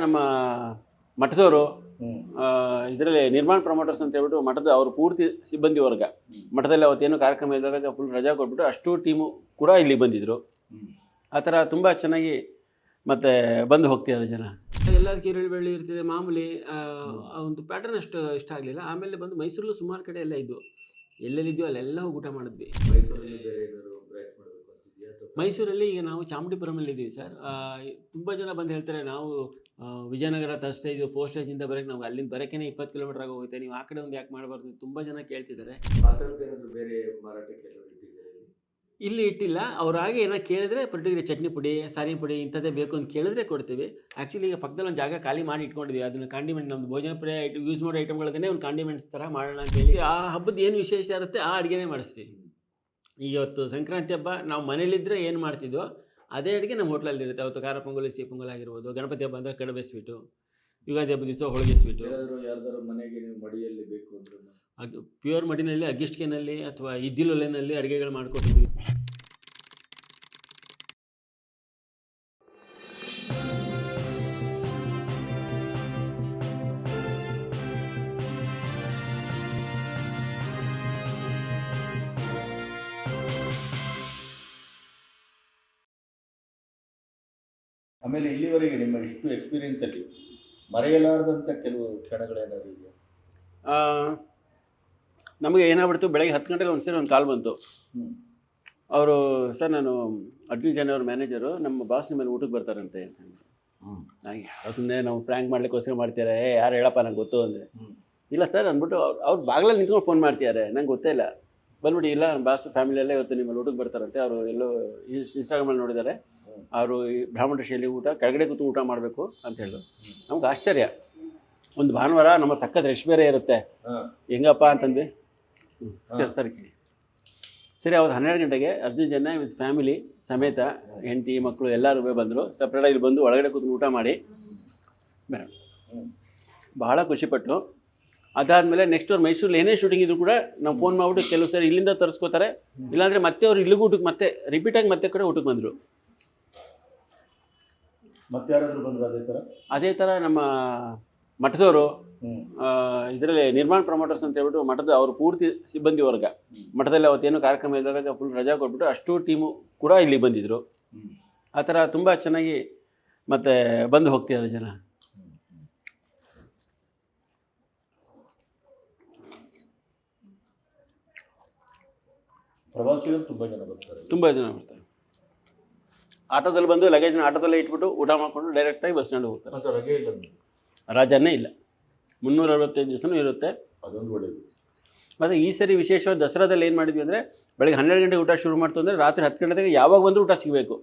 ನಮ್ಮ ಮಠದವರು ಇದರಲ್ಲಿ ನಿರ್ಮಾಣ ಪ್ರಮೋಟರ್ಸ್ ಅಂತ ಹೇಳ್ಬಿಟ್ಟು ಮಠದ ಅವರು ಪೂರ್ತಿ ಸಿಬ್ಬಂದಿ ವರ್ಗ. ಮಠದಲ್ಲಿ ಅವತ್ತೇನು ಕಾರ್ಯಕ್ರಮ ಇದ್ದಾಗ ಫುಲ್ ರಜಾ ಕೊಟ್ಬಿಟ್ಟು ಅಷ್ಟು ಟೀಮು ಕೂಡ ಇಲ್ಲಿ ಬಂದಿದ್ರು. ಆ ಥರ ತುಂಬ ಚೆನ್ನಾಗಿ ಮತ್ತೆ ಬಂದು ಹೋಗ್ತಿದ್ದಾರೆ ಜನ. ಎಲ್ಲದಕ್ಕೆ ಈರುಳ್ಳಿ ಬೆಳ್ಳಿ ಇರ್ತಿದೆ ಮಾಮೂಲಿ ಒಂದು ಪ್ಯಾಟರ್ನ್ ಅಷ್ಟು ಇಷ್ಟ ಆಗಲಿಲ್ಲ. ಆಮೇಲೆ ಬಂದು ಮೈಸೂರಲ್ಲೂ ಸುಮಾರು ಕಡೆ ಎಲ್ಲ ಇದ್ದು ಎಲ್ಲೆಲ್ಲಿದ್ಯೋ ಅಲ್ಲೆಲ್ಲ ಹೋಗಿ ಊಟ ಮಾಡಿದ್ವಿ. ಮೈಸೂರಲ್ಲಿ ಈಗ ನಾವು ಚಾಮುಂಡಿಪುರಮಲ್ಲಿ ಇದ್ದೀವಿ ಸರ್. ತುಂಬ ಜನ ಬಂದು ಹೇಳ್ತಾರೆ ನಾವು ವಿಜಯನಗರ ಥರ್ಡ್ ಸ್ಟೇಜು ಫೋರ್ ಸ್ಟೇಜಿಂದ ಬರೋಕ್ಕೆ ನಾವು ಅಲ್ಲಿಂದ ಬರೋಕ್ಕೇನೆ ಇಪ್ಪತ್ತು ಕಿಲೋಮೀಟರ್ ಆಗೋಗುತ್ತೆ ನೀವು ಆ ಕಡೆ ಒಂದು ಯಾಕೆ ಮಾಡಬಾರ್ದು ತುಂಬ ಜನ ಕೇಳ್ತಿದ್ದಾರೆ ಬೇರೆ ಮಾರಾಟಕ್ಕೆ ಇಲ್ಲಿ? ಇಟ್ಟಿಲ್ಲ. ಅವ್ರಾಗೆ ಏನೋ ಕೇಳಿದ್ರೆ ಪರ್ಟಿಕ್ಯುಲರ್ ಚಟ್ನಿ ಪುಡಿ ಸಾರಿನ ಪುಡಿ ಇಂಥದ್ದೇ ಬೇಕು ಅಂತ ಕೇಳಿದ್ರೆ ಕೊಡ್ತೀವಿ. ಆ್ಯಕ್ಚುಲಿ ಈಗ ಪಕ್ಕದಲ್ಲಿ ಒಂದು ಜಾಗ ಖಾಲಿ ಮಾಡಿ ಇಟ್ಕೊಂಡಿದ್ವಿ. ಅದನ್ನು ಕಾಂಡಿಮೆಂಟ್ ನಮ್ಮ ಭೋಜನ ಐಟಮ್ ಯೂಸ್ ಮಾಡೋ ಐಟಮ್ಗಳನ್ನೇ ಒಂದು ಕಾಂಡಿಮೆಂಟ್ಸ್ ಥರ ಮಾಡೋಣ ಅಂತೇಳಿ ಆ ಹಬ್ಬದ ಏನು ವಿಶೇಷ ಇರುತ್ತೆ ಆ ಅಡುಗೆನೇ ಮಾಡಿಸ್ತೀವಿ. ಈಗ ಇವತ್ತು ಸಂಕ್ರಾಂತಿ ಹಬ್ಬ ನಾವು ಮನೇಲಿದ್ದರೆ ಏನು ಮಾಡ್ತಿದ್ವೋ ಅದೇ ಅಡುಗೆ ನಮ್ಮ ಹೋಟ್ಲಲ್ಲಿ ಇರುತ್ತೆ. ಅವತ್ತು ಖಾರ ಪೊಂಗಲ್ ಸಿಹಿ ಪೊಂಗಲ್ ಆಗಿರ್ಬೋದು ಗಣಪತಿ ಹಬ್ಬ ಅಂದರೆ ಕಡಬೆ ಸ್ವೀಟು ಯುಗಾದಿ ಹಬ್ಬದ ದಿವಸ ಹೋಳಿಗೆ ಸ್ವೀಟು ಯಾರಾದ್ರೂ ಯಾರ್ದಾರು ಮನೆಗೆ ನೀವು ಮಡಿಯಲ್ಲಿ ಬೇಕು ಅಂದ್ರೆ ಅದು ಪ್ಯೂರ್ ಮಡಿನಲ್ಲಿ ಅಗಿಷ್ಟಿಗೆನಲ್ಲಿ ಅಥವಾ ಇದ್ದಿಲೊಲೆನಲ್ಲಿ ಅಡುಗೆಗಳು ಮಾಡ್ಕೊಟ್ಟಿದ್ವಿ ಆಮೇಲೆ ಇಲ್ಲಿವರೆಗೆ ನಿಮ್ಮ ಇಷ್ಟು ಎಕ್ಸ್ಪೀರಿಯನ್ಸ್ ಅಲ್ಲಿ ಮರೆಯಲಾರದಂತ ಕೆಲವು ಕ್ಷಣಗಳೇನಾದ್ರು ಇದೆಯಾ? ನಮಗೆ ಏನಾಗ್ಬಿಡ್ತು ಬೆಳಗ್ಗೆ ಹತ್ತು ಗಂಟೆಗೆ ಒಂದು ಸರಿ ಒಂದು ಕಾಲ್ ಬಂತು. ಅವರು ಸರ್ ನಾನು ಅರ್ಜುನ್ ಜನ ಅವ್ರ ಮ್ಯಾನೇಜರು ನಮ್ಮ ಬಾಸ್ ಮೇಲೆ ಊಟಕ್ಕೆ ಬರ್ತಾರಂತೆ ಅಂತ ನನಗೆ ಅದನ್ನೇ ನಾವು ಫ್ರ್ಯಾಂಕ್ ಮಾಡ್ಲಿಕ್ಕೋಸ್ಕರ ಮಾಡ್ತಾರೆ? ಏ ಯಾರು ಹೇಳಪ್ಪ ನಂಗೆ ಗೊತ್ತು ಅಂದರೆ ಇಲ್ಲ ಸರ್ ಅಂದ್ಬಿಟ್ಟು ಅವ್ರು ಅವ್ರು ಬಾಗಿಲಲ್ಲಿ ನಿಂತ್ಕೊಂಡು ಫೋನ್ ಮಾಡ್ತಿದ್ದಾರೆ ನಂಗೆ ಗೊತ್ತೇ ಇಲ್ಲ. ಬಂದ್ಬಿಟ್ಟು ಇಲ್ಲ ನಮ್ಮ ಬಾಸ್ ಫ್ಯಾಮಿಲಿಯಲ್ಲೇ ಇವತ್ತು ನಿಮ್ಮಲ್ಲಿ ಊಟಕ್ಕೆ ಬರ್ತಾರಂತೆ. ಅವರು ಎಲ್ಲೋ ಇನ್ಸ್ಟಾಗ್ರಾಮಲ್ಲಿ ನೋಡಿದ್ದಾರೆ. ಅವರು ಈ ಬ್ರಾಹ್ಮಣ ಶೈಲಿ ಊಟ ಕೆಳಗಡೆ ಕೂತು ಊಟ ಮಾಡಬೇಕು ಅಂತ ಹೇಳಿದ್ರು. ನಮ್ಗೆ ಆಶ್ಚರ್ಯ. ಒಂದು ಭಾನುವಾರ ನಮ್ಮ ಸಖತ್ ರೆಸ್ಟ್ ಬೇರೆ ಇರುತ್ತೆ. ಹೆಂಗಪ್ಪ ಅಂತಂದ್ವಿ. ಸರಿ ಸರಿ. ಸರಿ ಅವತ್ತು ಹನ್ನೆರಡು ಗಂಟೆಗೆ ಅರ್ಜುನ್ ಜನ ವಿತ್ ಫ್ಯಾಮಿಲಿ ಸಮೇತ ಹೆಂಡತಿ ಮಕ್ಕಳು ಎಲ್ಲರೂ ಬಂದರು. ಸಪ್ರೇಟಾಗಿ ಇಲ್ಲಿ ಬಂದು ಒಳಗಡೆ ಕೂತು ಊಟ ಮಾಡಿ. ಬೇಡ. ಭಾಳ ಬಹಳ ಖುಷಿಪಟ್ಟು ಅದಾದಮೇಲೆ ನೆಕ್ಸ್ಟ್ ಅವ್ರು ಮೈಸೂರಲ್ಲಿ ಏನೇ ಶೂಟಿಂಗ್ ಇದ್ರು ಕೂಡ ನಾವು ಫೋನ್ ಮಾಡಿಬಿಟ್ಟು ಕೆಲವು ಸರಿ ಇಲ್ಲಿಂದ ತರಿಸ್ಕೋತಾರೆ. ಇಲ್ಲಾಂದರೆ ಮತ್ತೆ ಅವ್ರು ಇಲ್ಲಿಗೂ ಊಟಕ್ಕೆ ಮತ್ತೆ ರಿಪೀಟಾಗಿ ಮತ್ತೆ ಕೂಡ ಊಟಕ್ಕೆ ಬಂದರು. ಮತ್ತೆ ಯಾರಾದ್ರೂ ಬಂದ್ರು ಅದೇ ತರ? ಅದೇ ಥರ ನಮ್ಮ ಮಠದವರು ಇದರಲ್ಲಿ ನಿರ್ಮಾಣ ಪ್ರಮೋಟರ್ಸ್ ಅಂತ ಹೇಳ್ಬಿಟ್ಟು ಮಠದ ಅವರು ಪೂರ್ತಿ ಸಿಬ್ಬಂದಿ ವರ್ಗ. ಮಠದಲ್ಲಿ ಅವತ್ತೇನು ಕಾರ್ಯಕ್ರಮ ಇದ್ದಾಗ ಫುಲ್ ರಜಾ ಕೊಟ್ಬಿಟ್ಟು ಅಷ್ಟು ಟೀಮು ಕೂಡ ಇಲ್ಲಿ ಬಂದಿದ್ದರು ಹ್ಮ್. ಆ ಥರ ತುಂಬ ಚೆನ್ನಾಗಿ ಮತ್ತೆ ಬಂದು ಹೋಗ್ತಿದ್ದಾರೆ ಜನ. ಪ್ರವಾಸಿಗರು ತುಂಬಾ ಜನ ಬರ್ತಾರೆ. ತುಂಬ ಜನ ಬರ್ತಾರೆ. ಆಟೋದಲ್ಲಿ ಬಂದು ಲಗೇಜ್ನ ಆಟೋದಲ್ಲೇ ಇಟ್ಬಿಟ್ಟು ಊಟ ಮಾಡಿಕೊಂಡು ಡೈರೆಕ್ಟಾಗಿ ಬಸ್ ಸ್ಟ್ಯಾಂಡ್ ಹೋಗ್ತಾರೆ. ಮತ್ತೆ ರಜೆ ಇಲ್ಲ. ರಾಜನೇ ಇಲ್ಲ. ಮುನ್ನೂರ ಅರವತ್ತೈದು ದಿವಸನೂ ಇರುತ್ತೆ. ಅದೊಂದು ಒಳ್ಳೇದು. ಮತ್ತು ಈ ಸರಿ ವಿಶೇಷವಾಗಿ ದಸರಾದಲ್ಲಿ ಏನು ಮಾಡಿದ್ವಿ ಅಂದರೆ ಬೆಳಗ್ಗೆ ಹನ್ನೆರಡು ಗಂಟೆಗೆ ಊಟ ಶುರು ಮಾಡ್ತು ಅಂದರೆ ರಾತ್ರಿ ಹತ್ತು ಗಂಟೆಗೆ ಯಾವಾಗ ಬಂದರೂ ಊಟ ಸಿಗಬೇಕು.